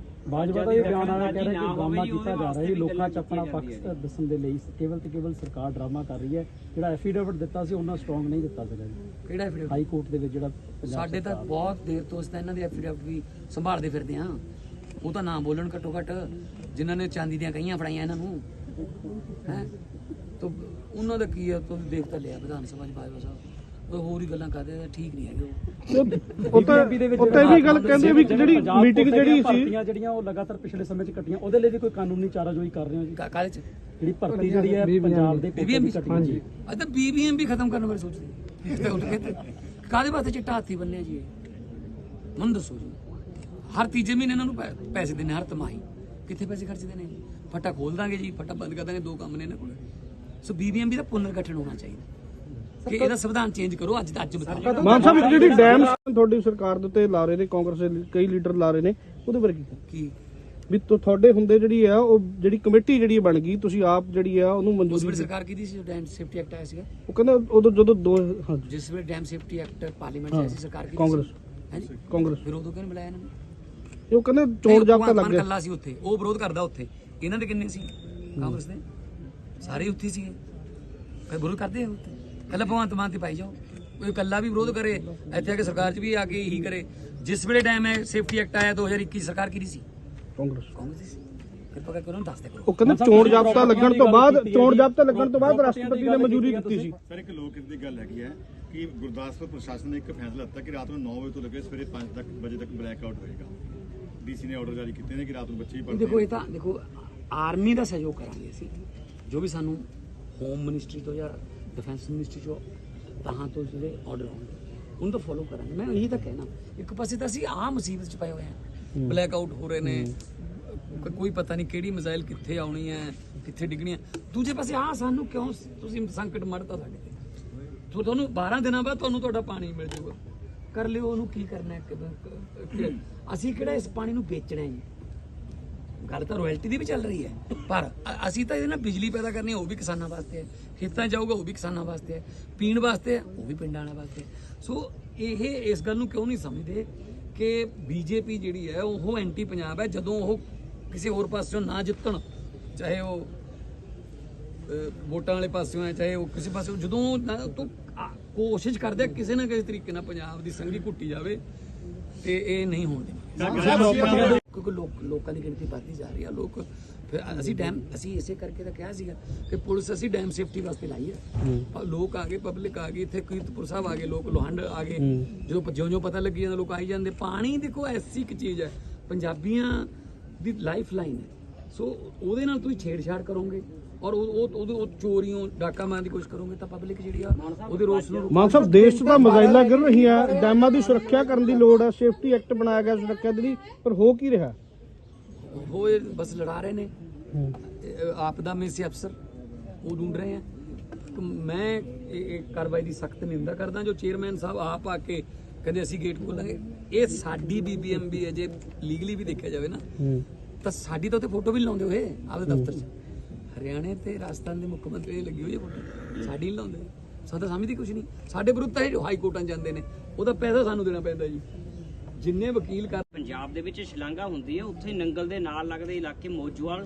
ਭਾਜਪਾ ਦਾ ਇਹ ਬਿਆਨ ਆਇਆ ਕਹਿ ਰਿਹਾ ਕਿ ਡਰਾਮਾ ਕੀਤਾ ਜਾ ਰਿਹਾ ਹੈ ਲੋਕਾਂ 'ਚ ਆਪਣਾ ਪੱਖ ਦੱਸਣ ਦੇ ਲਈ ਕੇਵਲ ਤੇ ਕੇਵਲ ਸਰਕਾਰ ਡਰਾਮਾ ਕਰ ਰਹੀ ਹੈ ਜਿਹੜਾ ਐਫੀਡੇਵਿਟ ਦਿੱਤਾ ਸੀ ਉਹਨਾਂ ਸਟਰੋਂਗ ਨਹੀਂ ਦਿੱਤਾ ਸੀਗਾ ਕਿਹੜਾ affidavit? ਹਾਈ ਕੋਰਟ ਦੇ ਵਿੱਚ ਜਿਹੜਾ ਸਾਡੇ ਤਾਂ ਬਹੁਤ ਦੇਰ ਤੋਂ ਅਸੀਂ ਤਾਂ ਇਹਨਾਂ ਦੇ ਐਫੀਡੈਵਿਟ ਵੀ ਸੰਭਾਲਦੇ ਫਿਰਦੇ ਹਾਂ। ਉਹ ਤਾਂ ਨਾ ਬੋਲਣ ਘੱਟੋ ਘੱਟ ਜਿਨ੍ਹਾਂ ਨੇ ਚਾਂਦੀ ਦੀਆਂ ਕਹੀਆਂ ਫੜਾਈਆਂ ਇਹਨਾਂ ਨੂੰ। ਹੈ? ਤਾਂ ਉਹਨਾਂ ਦਾ ਕੀ ਹੈ? ਤੁਸੀਂ ਦੇਖ ਤਾਂ ਲਿਆ ਵਿਧਾਨ ਸਭਾ ਚ ਬਾਜਵਾ ਸਾਹਿਬ। ਉਹ ਹੋਰ ਹੀ ਗੱਲਾਂ ਕਰਦੇ ਆ, ਠੀਕ ਨਹੀਂ ਹੈਗੇ ਉਹ। BBMP ਦੇ ਵਿੱਚ ਉੱਤੇ ਵੀ ਗੱਲ ਕਹਿੰਦੇ ਵੀ ਜਿਹੜੀ ਮੀਟਿੰਗ ਜਿਹੜੀ ਸੀ ਭਰਤੀਆਂ ਜਿਹੜੀਆਂ ਉਹ ਲਗਾਤਾਰ ਪਿਛਲੇ ਸਮੇਂ 'ਚ ਕੱਟੀਆਂ ਉਹਦੇ ਲਈ ਵੀ ਕੋਈ ਕਾਨੂੰਨੀ ਚਾਰਾਜੋਈ ਕਰ ਰਹੇ ਹੋ ਜੀ? ਕਾ- ਕਾਹਦੇ ਚ? ਜਿਹੜੀ ਭਰਤੀ ਜਿਹੜੀ ਹੈ ਪੰਜਾਬ ਦੇ। ਕੋਟੇ ਦੀ ਬੀਬੀਐਮ ਕੱਟੀਆਂ ਜੀ ਅੱਜ ਤਾਂ ਬੀਬੀਐਮ ਵੀ ਖਤਮ ਕਰਨ ਬਾਰੇ ਸੋਚਦੇ ਤੇ ਉੱਠ ਕੇ ਤੇ ਕਾਦੇ ਵਾਸਤੇ ਚਿੱਟਾ ਹਾਥੀ ਬੰਨਿਆ ਜੀ ਇਹ? ਮੈਨੂੰ ਦੱਸੋ ਜੀ। ਹਰ ਤੀਜੇ ਮਹੀਨੇ ਇਹਨਾਂ ਨੂੰ ਪੈ- ਪੈਸੇ ਦੇਣੇ ਹਰ ਤਿਮਾਹੀ। ਕਿੱਥੇ ਪੈਸੇ ਖਰਚਦੇ ਨੇ ਫਟਾ ਖੋਲ ਦਾਂਗੇ ਜੀ ਫਟਾ ਬੰਦ ਕਰ ਦਾਂਗੇ ਦੋ ਕੰਮ ਨੇ ਇਹਨਾਂ ਕੋਲ। ਸੋ ਬੀਬੀਐਮ ਵੀ ਦਾ ਪੁਨਰ ਗਠਨ ਹੋਣਾ ਚਾਹੀਦਾ। ਕਿ ਇਹਦਾ ਸੰਵਿਧਾਨ ਚੇਂਜ ਕਰੋ ਅੱਜ ਦਾ ਅੱਜ ਬਤਾਓ ਮਾਨ ਸਾਹਿਬ ਇੱਕ ਜਿਹੜੀ ਡੈਮ ਤੁਹਾਡੀ ਸਰਕਾਰ ਦੇ ਉੱਤੇ ਲਾ ਰਹੇ ਨੇ ਕਾਂਗਰਸ ਦੇ ਲੀ- ਕਈ ਲੀਡਰ ਲਾ ਰਹੇ ਨੇ ਉਹਦੇ ਬਾਰੇ ਕੀ? ਕੀ? ਵੀ ਤੁ- ਤੁਹਾਡੇ ਹੁੰਦੇ ਜਿਹੜੀ ਆ ਉਹ ਜਿਹੜੀ ਕਮੇਟੀ ਜਿਹੜੀ ਬਣ ਗਈ ਤੁਸੀਂ ਆਪ ਜਿਹੜੀ ਆ ਉਹਨੂੰ ਉਸ ਮਨਜ਼ੂਰੀ ਵੇਲੇ ਦਿੱਤੀ। ਸਰਕਾਰ ਕੀਤੀ ਸੀ ਜੋ ਡੈਮ ਸੇਫਟੀ ਐਕਟ ਆਇਆ ਸੀਗਾ? ਉਹ ਕਹਿੰਦਾ ਉਦੋਂ ਜਦੋਂ ਦੋ ਹਾਂਜੀ ਜਿਸ ਵੇਲੇ ਡੈਮ ਸੇਫਟੀ ਐਕਟ ਪਾਰਲੀਮੈਂਟ ਚ ਆਇਆ ਸੀ ਸਰਕਾਰ ਕੀਤੀ ਕਾਂਗਰਸ। ਸੀ। ਹੈਂਜੀ ਕਾਂਗਰਸ। ਫਿਰ ਉਦੋਂ ਕਿਉਂ ਨੀ ਬੁਲਾਇਆ ਇਹਨਾਂ ਨੂੰ? ਉਹ ਕਹਿੰਦੇ ਚੋਣ ਜਾਬਤਾ ਲੱਗ ਗਿਆ। ਇਕੱਲਾ ਸੀ ਉੱਥੇ। ਉਹ ਵਿਰੋਧ ਕਰਦਾ ਉੱਥੇ। ਇਹਨਾਂ ਦੇ ਕਿੰਨੇ ਸੀ? ਕਾਂਗਰਸ ਦੇ? ਸਾਰੇ ਉੱਥੇ ਸੀਗੇ। ਕਈ ਵਿਰੋਧ ਕਰਦੇ ਆ ਉੱਥੇ? ਕੱਲਾ ਭਗਵੰਤ ਮਾਨ ਤੇ ਪਾਈ ਜਾਓ। ਕੋਈ ਇਕੱਲਾ ਵੀ ਵਿਰੋਧ ਕਰੇ ਇੱਥੇ ਆ ਕੇ ਸਰਕਾਰ 'ਚ ਵੀ ਆ ਕੇ ਇਹੀ ਕਰੇ। ਜਿਸ ਵੇਲੇ ਟਾਈਮ ਹੈ ਸੇਫਟੀ ਐਕਟ ਆਇਆ 2021 ਸਰਕਾਰ ਕਿਹਦੀ ਸੀ? ਕਾਂਗਰਸ। ਕਾਂਗਰਸ ਦੀ ਸੀ। ਕਿਰਪਾ ਕਰਕੇ ਉਹਨੂੰ ਦੱਸ ਦੇ ਕਰੋ ਉਹ ਕਹਿੰਦੇ ਚੋਣ ਜਾਬਤਾ ਲੱਗਣ ਤੋਂ ਬਾਅਦ ਚੋਣ ਜਾਬਤਾ ਲੱਗਣ ਤੋਂ ਬਾਅਦ ਰਾਸ਼ਟਰਪਤੀ ਨੇ ਮਨਜ਼ੂਰੀ ਦਿੱਤੀ ਸੀ। ਸਰ ਇੱਕ ਲੋਕ ਹਿੱਤ ਦੀ ਗੱਲ ਹੈਗੀ ਹੈ ਕਿ ਗੁਰਦਾਸਪੁਰ ਪ੍ਰਸ਼ਾਸਨ ਨੇ ਇੱਕ ਫੈਸਲਾ ਲਿੱਤਾ ਕਿ ਰਾਤ ਨੂੰ 9 ਵਜੇ ਤੋਂ ਲੈ ਕੇ ਸਵੇਰੇ 5 ਤੱਕ ਵਜੇ ਤੱਕ ਬਲੈਕ ਆਊਟ ਹੋਏਗਾ। ਡੀਸੀ ਨੇ ਆਰਡਰ ਜਾਰੀ ਕੀਤੇ ਨੇ ਕਿ ਰਾਤ ਨੂੰ ਬੱਚੇ ਹੀ ਪੜ੍ਹਦੇ ਦੇਖੋ ਇਹ ਤਾਂ ਦੇਖੋ ਆਰਮੀ ਦਾ ਸਹਿਯੋਗ ਕਰਾਂਗੇ ਅਸੀਂ। ਜੋ ਵੀ ਸਾਨੂੰ ਹੋਮ ਮਿਨਿਸਟਰੀ ਤੋਂ ਜਾਂ ਡਿਫੈਂਸ ਮਿਨਿਸਟਰੀ ਤੋਂ ਤਾਂ ਤੋਂ ਜਿਹੜੇ ਆਰਡਰ ਆਉਣਗੇ। ਉਹਨੂੰ ਤਾਂ ਫੋਲੋ ਕਰਾਂਗੇ। ਮੈਂ ਇਹੀ ਤਾਂ ਕਹਿਣਾ। ਇੱਕ ਪਾਸੇ ਤਾਂ ਅਸੀਂ ਆਹ ਮੁਸੀਬਤ ਚ ਪਏ ਹੋਏ ਹਾਂ। ਬਲੈਕ ਆਊਟ ਹੋ ਰਹੇ ਨੇ। ਕੋਈ ਪਤਾ ਨਹੀਂ ਕਿਹੜੀ ਮਿਜ਼ਾਈਲ ਕਿੱਥੇ ਆਉਣੀ ਹੈ ਕਿੱਥੇ ਡਿੱਗਣੀ ਹੈ। ਦੂਜੇ ਪਾਸੇ ਆਹ ਸਾਨੂੰ ਕਿਉਂ ਤੁਸੀਂ ਸੰਕਟ ਮੜਤਾ ਸਾਡੇ ਤੇ। ਤੁਹਾਨੂੰ 12 ਦਿਨਾਂ ਬਾਅਦ ਤੁਹਾਨੂੰ ਤੁਹਾਡਾ ਪਾਣੀ ਮਿਲ ਜਾਊਗਾ। ਕਰ ਲਿਓ ਉਹਨੂੰ ਕੀ ਕਰਨਾ ਹੈ? ਅਸੀਂ ਕਿਹੜਾ ਇਸ ਪਾਣੀ ਨੂੰ ਵੇਚਣਾ ਹੈ? ਜੀ ਗੱਲ ਤਾਂ ਰਾਇਲਟੀ ਦੀ ਵੀ ਚੱਲ ਰਹੀ ਹੈ। ਪਰ ਅਸੀਂ ਤਾਂ ਇਹਦੇ ਨਾਲ ਬਿਜਲੀ ਪੈਦਾ ਕਰਨੀ ਹੈ, ਉਹ ਵੀ ਕਿਸਾਨਾਂ ਵਾਸਤੇ ਹੈ। ਖੇਤਾਂ ਜਾਊਗਾ ਉਹ ਵੀ ਕਿਸਾਨਾਂ ਵਾਸਤੇ ਹੈ। ਪੀਣ ਵਾਸਤੇ ਹੈ ਉਹ ਵੀ ਪਿੰਡਾਂ ਵਾਲਿਆਂ ਵਾਸਤੇ ਸੋ ਇਹ ਇਸ ਗੱਲ ਨੂੰ ਕਿਉਂ ਨਹੀਂ ਸਮਝਦੇ ਕਿ ਬੀਜੇਪੀ ਜਿਹੜੀ ਹੈ ਉਹ ਐਂਟੀ ਪੰਜਾਬ ਹੈ ਜਦੋਂ ਉਹ ਕਿਸੇ ਹੋਰ ਪਾਸਿਓਂ ਨਾ ਜਿੱਤਣ ਚਾਹੇ ਉਹ ਵੋਟਾਂ ਵਾਲੇ ਪਾਸਿਓਂ ਹੈ ਚਾਹੇ ਉਹ ਕਿਸੇ ਪਾਸਿਓਂ ਜਦੋਂ ਨਾ- ਤੋਂ ਕੋਸ਼ਿਸ਼ ਕਰਦੇ ਆ ਕਿਸੇ ਨਾ ਕਿਸੇ ਤਰੀਕੇ ਨਾਲ ਪੰਜਾਬ ਦੀ ਸੰਗੀ ਘੁੱਟੀ ਜਾਵੇ ਤੇ ਇਹ ਨਹੀਂ ਹੋਣ ਦੇਣਾ। ਕਿਉਂਕਿ ਲੋਕ ਲੋਕਾਂ ਦੀ ਗਿਣਤੀ ਵੱਧਦੀ ਜਾ ਰਹੀ ਆ ਲੋਕ ਫਿਰ ਅਸੀਂ ਡੈਮ ਅਸੀਂ ਇਸੇ ਕਰਕੇ ਤਾਂ ਕਿਹਾ ਸੀਗਾ ਕਿ ਪੁਲਿਸ ਅਸੀਂ ਡੈਮ ਸੇਫਟੀ ਵਾਸਤੇ ਲਾਈ ਹੈ। ਪਰ ਲੋਕ ਆ ਗਏ ਪਬਲਿਕ ਆ ਗਈ ਇੱਥੇ ਕੀਰਤਪੁਰ ਸਾਹਿਬ ਆ ਗਏ ਲੋਕ ਲੋਹੰਡ ਆ ਗਏ। ਜਦੋਂ ਜਿਉਂ ਜਿਉਂ ਪਤਾ ਲੱਗੀ ਜਾਂਦਾ ਲੋਕ ਆਈ ਜਾਂਦੇ। ਪਾਣੀ ਦੇਖੋ ਐਸੀ ਇੱਕ ਚੀਜ਼ ਹੈ। ਪੰਜਾਬੀਆਂ ਦੀ ਲਾਈਫ ਲਾਈਨ ਹੈ। ਸੋ ਉਹਦੇ ਨਾਲ ਤੁਸੀਂ ਛੇੜਛਾੜ ਕਰੋਗੇ ਔਰ ਉਹ ਉਹ ਚੋਰੀਆਂ ਡਾਕਾ ਮਾਰਨ ਦੀ ਕੋਸ਼ਿਸ਼ ਕਰੋਗੇ ਤਾਂ ਪਬਲਿਕ ਜਿਹੜੀ ਆ ਉਹਦੇ ਰੋਸ ਨੂੰ ਮਾਨ ਸਾਹਿਬ ਦੇਸ਼ 'ਚ ਮਜ਼ਾਇਲਾ ਗਿਰ ਰਹੀ ਆ। ਡੈਮਾਂ ਦੀ ਸੁਰੱਖਿਆ ਕਰਨ ਦੀ ਲੋੜ ਆ। ਸੇਫਟੀ ਐਕਟ ਬਣਾਇਆ ਗਿਆ ਸੁਰੱਖਿਆ ਦੇ ਲਈ। ਪਰ ਹੋ ਕੀ ਰਿਹਾ? ਉਹ ਬਸ ਲੜਾ ਰਹੇ ਨੇ। ਆਪ ਦਾ ਮੇਸੀ ਅਫਸਰ ਉਹ ਢੂੰਡ ਰਹੇ ਆ। ਮੈਂ ਇਹ ਕਾਰਵਾਈ ਦੀ ਸਖਤ ਨਿੰਦਾ ਕਰਦਾ ਜੋ ਚੇਅਰਮੈਨ ਸਾਹਿਬ ਆਪ ਆ ਕੇ ਕਹਿੰਦੇ ਅਸੀਂ ਗੇਟ ਖੋਲਾਂਗੇ। ਇਹ ਸਾਡੀ ਬੀਬੀਐਮਬੀ ਹੈ ਜੇ ਲੀਗਲੀ ਵੀ ਦੇਖਿਆ ਜਾਵੇ ਨਾ। ਤਾਂ ਸਾਡੀ ਤਾਂ ਉੱਥੇ ਫੋਟੋ ਵੀ ਲਾਉਂਦੇ ਹੋਏ ਆਪਦੇ ਦਫ਼ਤਰ 'ਚ। ਹਰਿਆਣੇ ਤੇ ਰਾਜਸਥਾਨ ਦੇ ਮੁੱਖ ਮੰਤਰੀ ਦੀ ਲੱਗੀ ਹੋਈ ਹੈ ਫੋਟੋ ਸਾਡੀ ਨਹੀਂ ਲਾਉਂਦੇ। ਸਾਡਾ ਸਮਝਦੀ ਕੁਝ ਨਹੀਂ ਸਾਡੇ ਵਿਰੁੱਧ ਤਾਂ ਇਹ ਹਾਈ ਕੋਰਟਾਂ 'ਚ ਜਾਂਦੇ ਨੇ ਉਹਦਾ ਪੈਸਾ ਸਾਨੂੰ ਦੇਣਾ ਪੈਂਦਾ ਜੀ। ਜਿੰਨੇ ਵਕੀਲ ਕਰ ਪੰਜਾਬ ਦੇ ਵਿੱਚ ਸ਼ਲਾਂਘਾ ਹੁੰਦੀ ਹੈ ਉੱਥੇ ਨੰਗਲ ਦੇ ਨਾਲ ਲੱਗਦੇ ਇਲਾਕੇ ਮੋਜੂਵਾਲ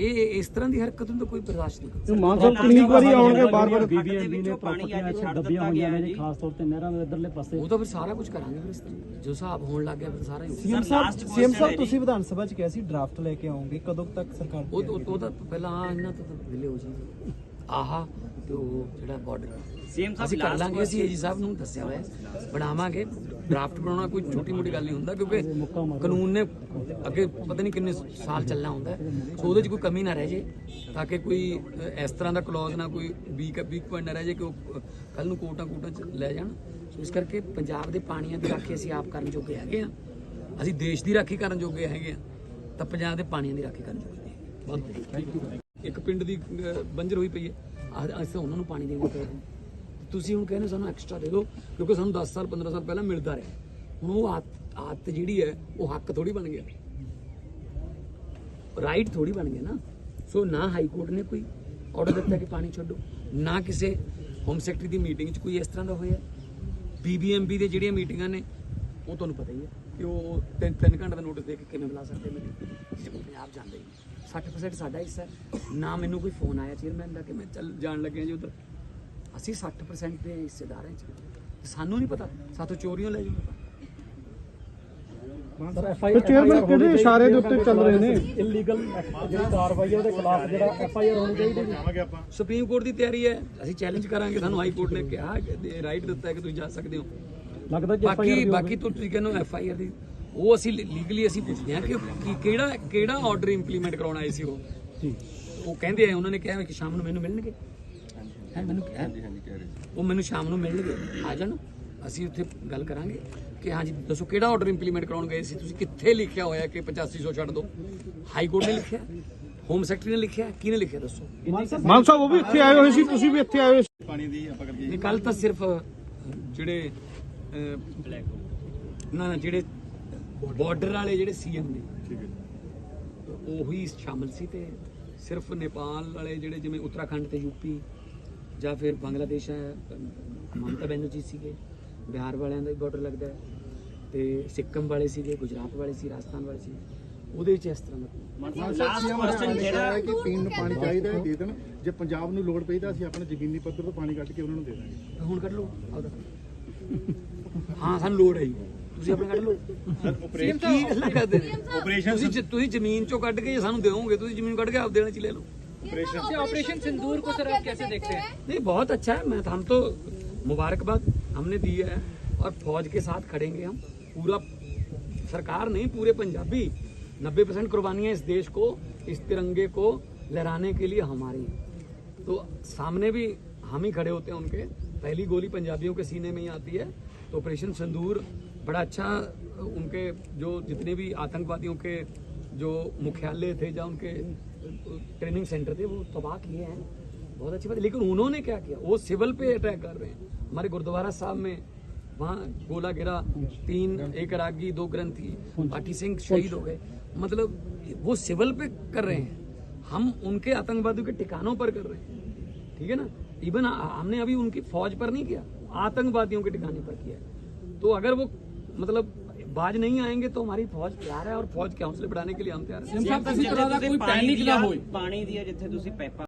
ਇਹ ਇਸ ਤਰ੍ਹਾਂ ਦੀ ਹਰਕਤ ਨੂੰ ਤਾਂ ਕੋਈ ਬਰਦਾਸ਼ਤ ਨਹੀਂ ਕਰਦਾ ਮਾਨ ਸਾਹਿਬ ਕਿੰਨੀ ਕੁ ਵਾਰੀ ਆਉਣਗੇ ਬਾਰ-ਬਾਰ ਬੀਬੀਐਮਬੀ ਨੇ ਪ੍ਰਾਪਰਟੀਆਂ ਛੱਡ ਦੱਬੀਆਂ ਹੋਈਆਂ ਨੇ। ਖਾਸ ਤੌਰ ਤੇ ਨਹਿਰਾਂ ਦੇ ਇਧਰਲੇ ਪਾਸੇ। ਉਹ ਤਾਂ ਫਿਰ ਸਾਰਾ ਕੁਝ ਕਰਾਂਗੇ ਫਿਰ ਇਸ ਤਰ੍ਹਾਂ। ਜੋ ਹਿਸਾਬ ਹੋਣ ਲੱਗ ਗਿਆ ਫਿਰ ਸਾਰਾ ਹੀ ਸੀਐਮ ਸਾਹਿਬ ਸੀਐਮ ਸਾਹਿਬ ਤੁਸੀਂ ਵਿਧਾਨ ਸਭਾ ਚ ਕਿਹਾ ਸੀ ਡਰਾਫਟ ਲੈ ਕੇ ਆਉਂਗੇ ਕਦੋਂ ਤੱਕ ਸਰਕਾਰ ਉਹ ਉਹ ਤਾਂ ਪਹਿਲਾਂ ਆਹ ਇਹਨਾਂ ਤੋਂ ਵਿਲੇ ਹੋ ਜੀ ਆਹਾ ਤੇ ਉਹ ਜਿਹੜਾ ਬਾਰਡਰ ਅਸੀਂ ਕਰ ਲਾਂਗੇ ਅਸੀਂ ਏਜੀ ਸਾਹਿਬ ਨੂੰ ਦੱਸਿਆ ਹੋਇਆ। ਬਣਾਵਾਂਗੇ ਡਰਾਫਟ ਬਣਾਉਣਾ ਕੋਈ ਛੋਟੀ ਮੋਟੀ ਗੱਲ ਨਹੀਂ ਹੁੰਦਾ ਕਿਉਂਕਿ ਕਾਨੂੰਨ ਨੇ ਅੱਗੇ ਪਤਾ ਨਹੀਂ ਕਿੰਨੇ ਸਾਲ ਚੱਲਣਾ ਹੁੰਦਾ। ਸੋ ਉਹਦੇ 'ਚ ਕੋਈ ਕਮੀ ਨਾ ਰਹਿ ਜੇ ਤਾਂ ਕਿ ਕੋਈ ਇਸ ਤਰ੍ਹਾਂ ਦਾ ਕਲੌਜ਼ ਨਾ ਕੋਈ ਵੀਕ ਵੀਕ ਪੁਆਇੰਟ ਨਾ ਰਹਿ ਜੇ ਕਿ ਉਹ ਕੱਲ ਨੂੰ ਕੋਟਾਂ ਕੋਟਾਂ 'ਚ ਲੈ ਜਾਣ ਸੋ ਇਸ ਕਰਕੇ ਪੰਜਾਬ ਦੇ ਪਾਣੀਆਂ ਦੀ ਰਾਖੀ ਅਸੀਂ ਆਪ ਕਰਨ ਜੋਗੇ ਹੈਗੇ ਆ ਅਸੀਂ ਦੇਸ਼ ਦੀ ਰਾਖੀ ਕਰਨ ਜੋਗੇ ਹੈਗੇ ਆ ਤਾਂ ਪੰਜਾਬ ਦੇ ਪਾਣੀਆਂ ਦੀ ਰਾਖੀ ਕਰਨ ਜੋਗੇ। ਬਹੁਤ। ਇੱਕ ਪਿੰਡ ਦੀ ਬੰਜਰ ਹੋਈ ਪਈ ਹੈ ਅਸੀਂ ਉਹਨਾਂ ਨੂੰ ਪਾਣੀ ਦੇਣਾ ਪੈ ਰਿਹਾ ਤੁਸੀਂ ਹੁਣ ਕਹਿੰਦੇ ਸਾਨੂੰ ਐਕਸਟਰਾ ਦੇ ਦਿਓ, ਕਿਉਂਕਿ ਸਾਨੂੰ 10 ਸਾਲ 15 ਸਾਲ ਪਹਿਲਾਂ ਮਿਲਦਾ ਰਿਹਾ। ਹੁਣ ਉਹ ਆਦਤ ਆਦਤ ਜਿਹੜੀ ਹੈ, ਉਹ ਹੱਕ ਥੋੜੀ ਬਣ ਗਿਆ। ਰਾਈਟ ਥੋੜੀ ਬਣ ਗਿਆ ਨਾ। ਸੋ ਨਾ ਹਾਈ ਕੋਰਟ ਨੇ ਕੋਈ ਆਰਡਰ ਦਿੱਤਾ ਕਿ ਪਾਣੀ ਛੱਡੋ, ਨਾ ਕਿਸੇ ਹੋਮ ਸੈਕਟਰੀ ਦੀ ਮੀਟਿੰਗ 'ਚ ਕੋਈ ਇਸ ਤਰ੍ਹਾਂ ਦਾ ਹੋਇਆ। ਬੀਬੀਐਮਬੀ ਦੇ ਜਿਹੜੀਆਂ ਮੀਟਿੰਗਾਂ ਨੇ, ਉਹ ਤੁਹਾਨੂੰ ਪਤਾ ਹੀ ਹੈ ਕਿ ਉਹ ਤਿੰਨ ਤਿੰਨ ਘੰਟੇ ਦਾ ਨੋਟਿਸ ਦੇ ਕੇ ਕਿਵੇਂ ਬੁਲਾ ਸਕਦੇ ਮੈਨੂੰ ਜੇ ਪੰਜਾਬ ਜਾਂਦੇ ਹੀ ਨਹੀਂ। 60% ਸਾਡਾ ਹਿੱਸਾ ਨਾ ਮੈਨੂੰ ਕੋਈ ਫੋਨ ਆਇਆ ਚੇਅਰਮੈਨ ਦਾ ਕਿ ਮੈਂ ਚੱਲ ਜਾਣ ਲੱਗਿਆ ਜੀ ਉਧਰ। ਅਸੀਂ 60% ਦੇ ਹਿੱਸੇਦਾਰ ਹਾਂ ਸਾਨੂੰ ਨਹੀਂ ਪਤਾ। ਸਾਥੋਂ ਚੋਰੀਆਂ ਲੈ ਜੂਗਾ ਸਰ ਫਿਰ chairman ਕਿਹੜੇ ਇਸ਼ਾਰੇ ਦੇ ਉੱਤੇ ਚੱਲ ਰਹੇ ਨੇ? ਇਲੀਗਲ ਜਿਹੜੀ ਕਾਰਵਾਈ ਹੈ ਉਹਦੇ ਖਿਲਾਫ ਜਿਹੜਾ ਐਫ ਆਈ ਆਰ ਹੋਣੀ ਚਾਹੀਦੀ ਜੀ ਜਾਵਾਂਗੇ ਆਪਾਂ। ਸੁਪਰੀਮ ਕੋਰਟ ਦੀ ਤਿਆਰੀ ਹੈ। ਅਸੀਂ ਚੈਲੰਜ ਕਰਾਂਗੇ। ਸਾਨੂੰ ਹਾਈ ਕੋਰਟ ਨੇ ਕਿਹਾ ਕਿ ਰਾਈਟ ਦਿੱਤਾ ਹੈ ਕਿ ਤੁਸੀਂ ਜਾ ਸਕਦੇ ਹੋ। ਲੱਗਦਾ ਆਈ ਬਾਕੀ ਬਾਕੀ ਤੋਂ ਤੁਸੀਂ ਕਹਿੰਦੇ ਐਫ ਆਈ ਆਰ ਦੀ। ਉਹ ਅਸੀਂ ਲੀਗਲੀ ਅਸੀਂ ਪੁੱਛਦੇ ਹਾਂ ਕਿ ਕਿਹੜਾ ਕਿਹੜਾ ਆਰਡਰ ਇੰਪਲੀਮੈਂਟ ਕਰਾਉਣਾ ਆਏ ਸੀ ਉਹ? ਜੀ। ਉਹ ਕਹਿੰਦੇ ਆ ਉਹਨਾਂ ਨੇ ਕਿਹਾ ਕਿ ਸ਼ਾਮ ਨੂੰ ਮੈਨੂੰ ਮਿਲਣਗੇ। ਹੈ ਮੈਨੂੰ ਕਿਹਾ ਉਹ ਮੈਨੂੰ ਸ਼ਾਮ ਨੂੰ ਮਿਲਣਗੇ ਆ ਜਾਣ। ਅਸੀਂ ਉੱਥੇ ਗੱਲ ਕਰਾਂਗੇ ਕਿ ਹਾਂਜੀ ਦੱਸੋ ਕਿਹੜਾ ਆਰਡਰ ਇੰਪਲੀਮੈਂਟ ਕਰਾਉਣ ਗਏ ਸੀ? ਤੁਸੀਂ ਕਿੱਥੇ ਲਿਖਿਆ ਹੋਇਆ ਕਿ 8500 ਛੱਡ ਦਿਓ ਹਾਈ ਕੋਰਟ ਨੇ ਲਿਖਿਆ ਹੋਮ ਸੈਕਟਰੀ ਨੇ ਲਿਖਿਆ ਕਿਹਨੇ ਲਿਖਿਆ ਦੱਸੋ? ਮਾਨ ਸਾਹਿਬ ਉਹ ਵੀ ਇੱਥੇ ਆਏ ਹੋਏ ਸੀ ਤੁਸੀਂ ਵੀ ਇੱਥੇ ਆਏ ਹੋਏ ਸੀ। ਪਾਣੀ ਦੀ ਆਪਾਂ ਕਰੀਏ ਨਹੀਂ ਕੱਲ ਤਾਂ ਸਿਰਫ ਜਿਹੜੇ ਬਲੈਕ ਨਾ ਨਾ ਜਿਹੜੇ ਬਾਰਡਰ ਵਾਲੇ ਜਿਹੜੇ ਸੀਐਮ ਨੇ ਠੀਕ ਹੈ। ਉਹੀ ਸ਼ਾਮਲ ਸੀ ਤੇ ਸਿਰਫ ਨੇਪਾਲ ਵਾਲੇ ਜਿਹੜੇ ਜਿਵੇਂ ਉੱਤਰਾਖੰਡ ਤੇ ਯੂਪੀ ਜਾਂ ਫਿਰ ਬੰਗਲਾਦੇਸ਼ ਹੈ ਮਮਤਾ ਬੈਨਰਜੀ ਸੀਗੇ ਬਿਹਾਰ ਵਾਲਿਆਂ ਦਾ ਵੀ ਬਾਰਡਰ ਲੱਗਦਾ ਹੈ ਤੇ ਸਿੱਕਮ ਵਾਲੇ ਸੀਗੇ ਗੁਜਰਾਤ ਵਾਲੇ ਸੀ ਰਾਜਸਥਾਨ ਵਾਲੇ ਸੀ। ਉਹਦੇ ਵਿੱਚ ਇਸ ਤਰ੍ਹਾਂ ਦਾ ਲਾਸਟ ਕੁਐਸਚਨ ਜਿਹੜਾ ਹੈ ਕਿ ਪੀਣ ਨੂੰ ਪਾਣੀ ਚਾਹੀਦਾ ਹੈ ਦੇ ਦੇਣ। ਜੇ ਪੰਜਾਬ ਨੂੰ ਲੋੜ ਪਈ ਤਾਂ ਅਸੀਂ ਆਪਣੇ ਜ਼ਮੀਨੀ ਪੱਧਰ ਤੋਂ ਪਾਣੀ ਕੱਢ ਕੇ ਉਹਨਾਂ ਨੂੰ ਦੇ ਦਾਂਗੇ। ਹੁਣ ਕੱਢ ਲਓ ਆਪਦਾ ਹਾਂ ਸਾਨੂੰ ਲੋੜ ਹੈ ਤੁਸੀਂ ਆਪਣਾ ਕੱਢ ਲਓ। ਆਪਰੇਸ਼ਨ ਕੀ ਗੱਲਾਂ ਕਰਦੇ ਨੇ? ਆਪਰੇਸ਼ਨ ਤੁਸੀਂ ਜ਼ਮੀਨ ਚੋਂ ਕੱਢ ਕੇ ਸਾਨੂੰ ਦਿਓਗੇ ਤੁਸੀਂ ਜ਼ਮੀਨ ਕੱਢ ਕੇ ਆਪ ਦੇਣਾ ਚ ਲੈ ਲਓ। ऑपरेशन ऑपरेशन सिंदूर को सर आप कैसे देखते हैं? नहीं बहुत अच्छा है। मैं हम तो मुबारकबाद हमने दी है और फौज के साथ खड़ेंगे हम। पूरा सरकार नहीं पूरे पंजाबी। 90 परसेंट कुर्बानियाँ इस देश को इस तिरंगे को लहराने के लिए हमारी तो सामने भी हम ही खड़े होते हैं उनके। पहली गोली पंजाबियों के सीने में ही आती है। तो ऑपरेशन सिंदूर बड़ा अच्छा उनके जो जितने भी आतंकवादियों के जो मुख्यालय थे या उनके ट्रेनिंग सेंटर थे, वो तबाह किए हैं। बहुत अच्छी बात लेकिन उन्होंने क्या किया? वो सिविल पे अटैक कर रहे हैं। हमारे गुरुद्वारा साहब में वहाँ गोला गिरा, तीन एक रागी दो ग्रंथी पाठी सिंह शहीद हो गए। मतलब वो सिविल पे कर रहे हैं। हम उनके आतंकवादियों के ठिकानों पर कर रहे हैं। ठीक है ना? इवन हमने अभी उनकी फौज पर नहीं किया। आतंकवादियों के ठिकाने पर किया तो अगर वो मतलब बाज नहीं आएंगे तो हमारी फौज तैयार है और फौज के हौसले बढ़ाने के लिए हम तैयार हैं ਜਿੱਥੇ किसी तरह का ਤੁਸੀਂ कोई ਪਾਣੀ पैनिक ना ਦੀਆਂ- होए ਪਾਣੀ ਦੀਆਂ ਜਿੱਥੇ ਤੁਸੀਂ ਪਾਈਪਾਂ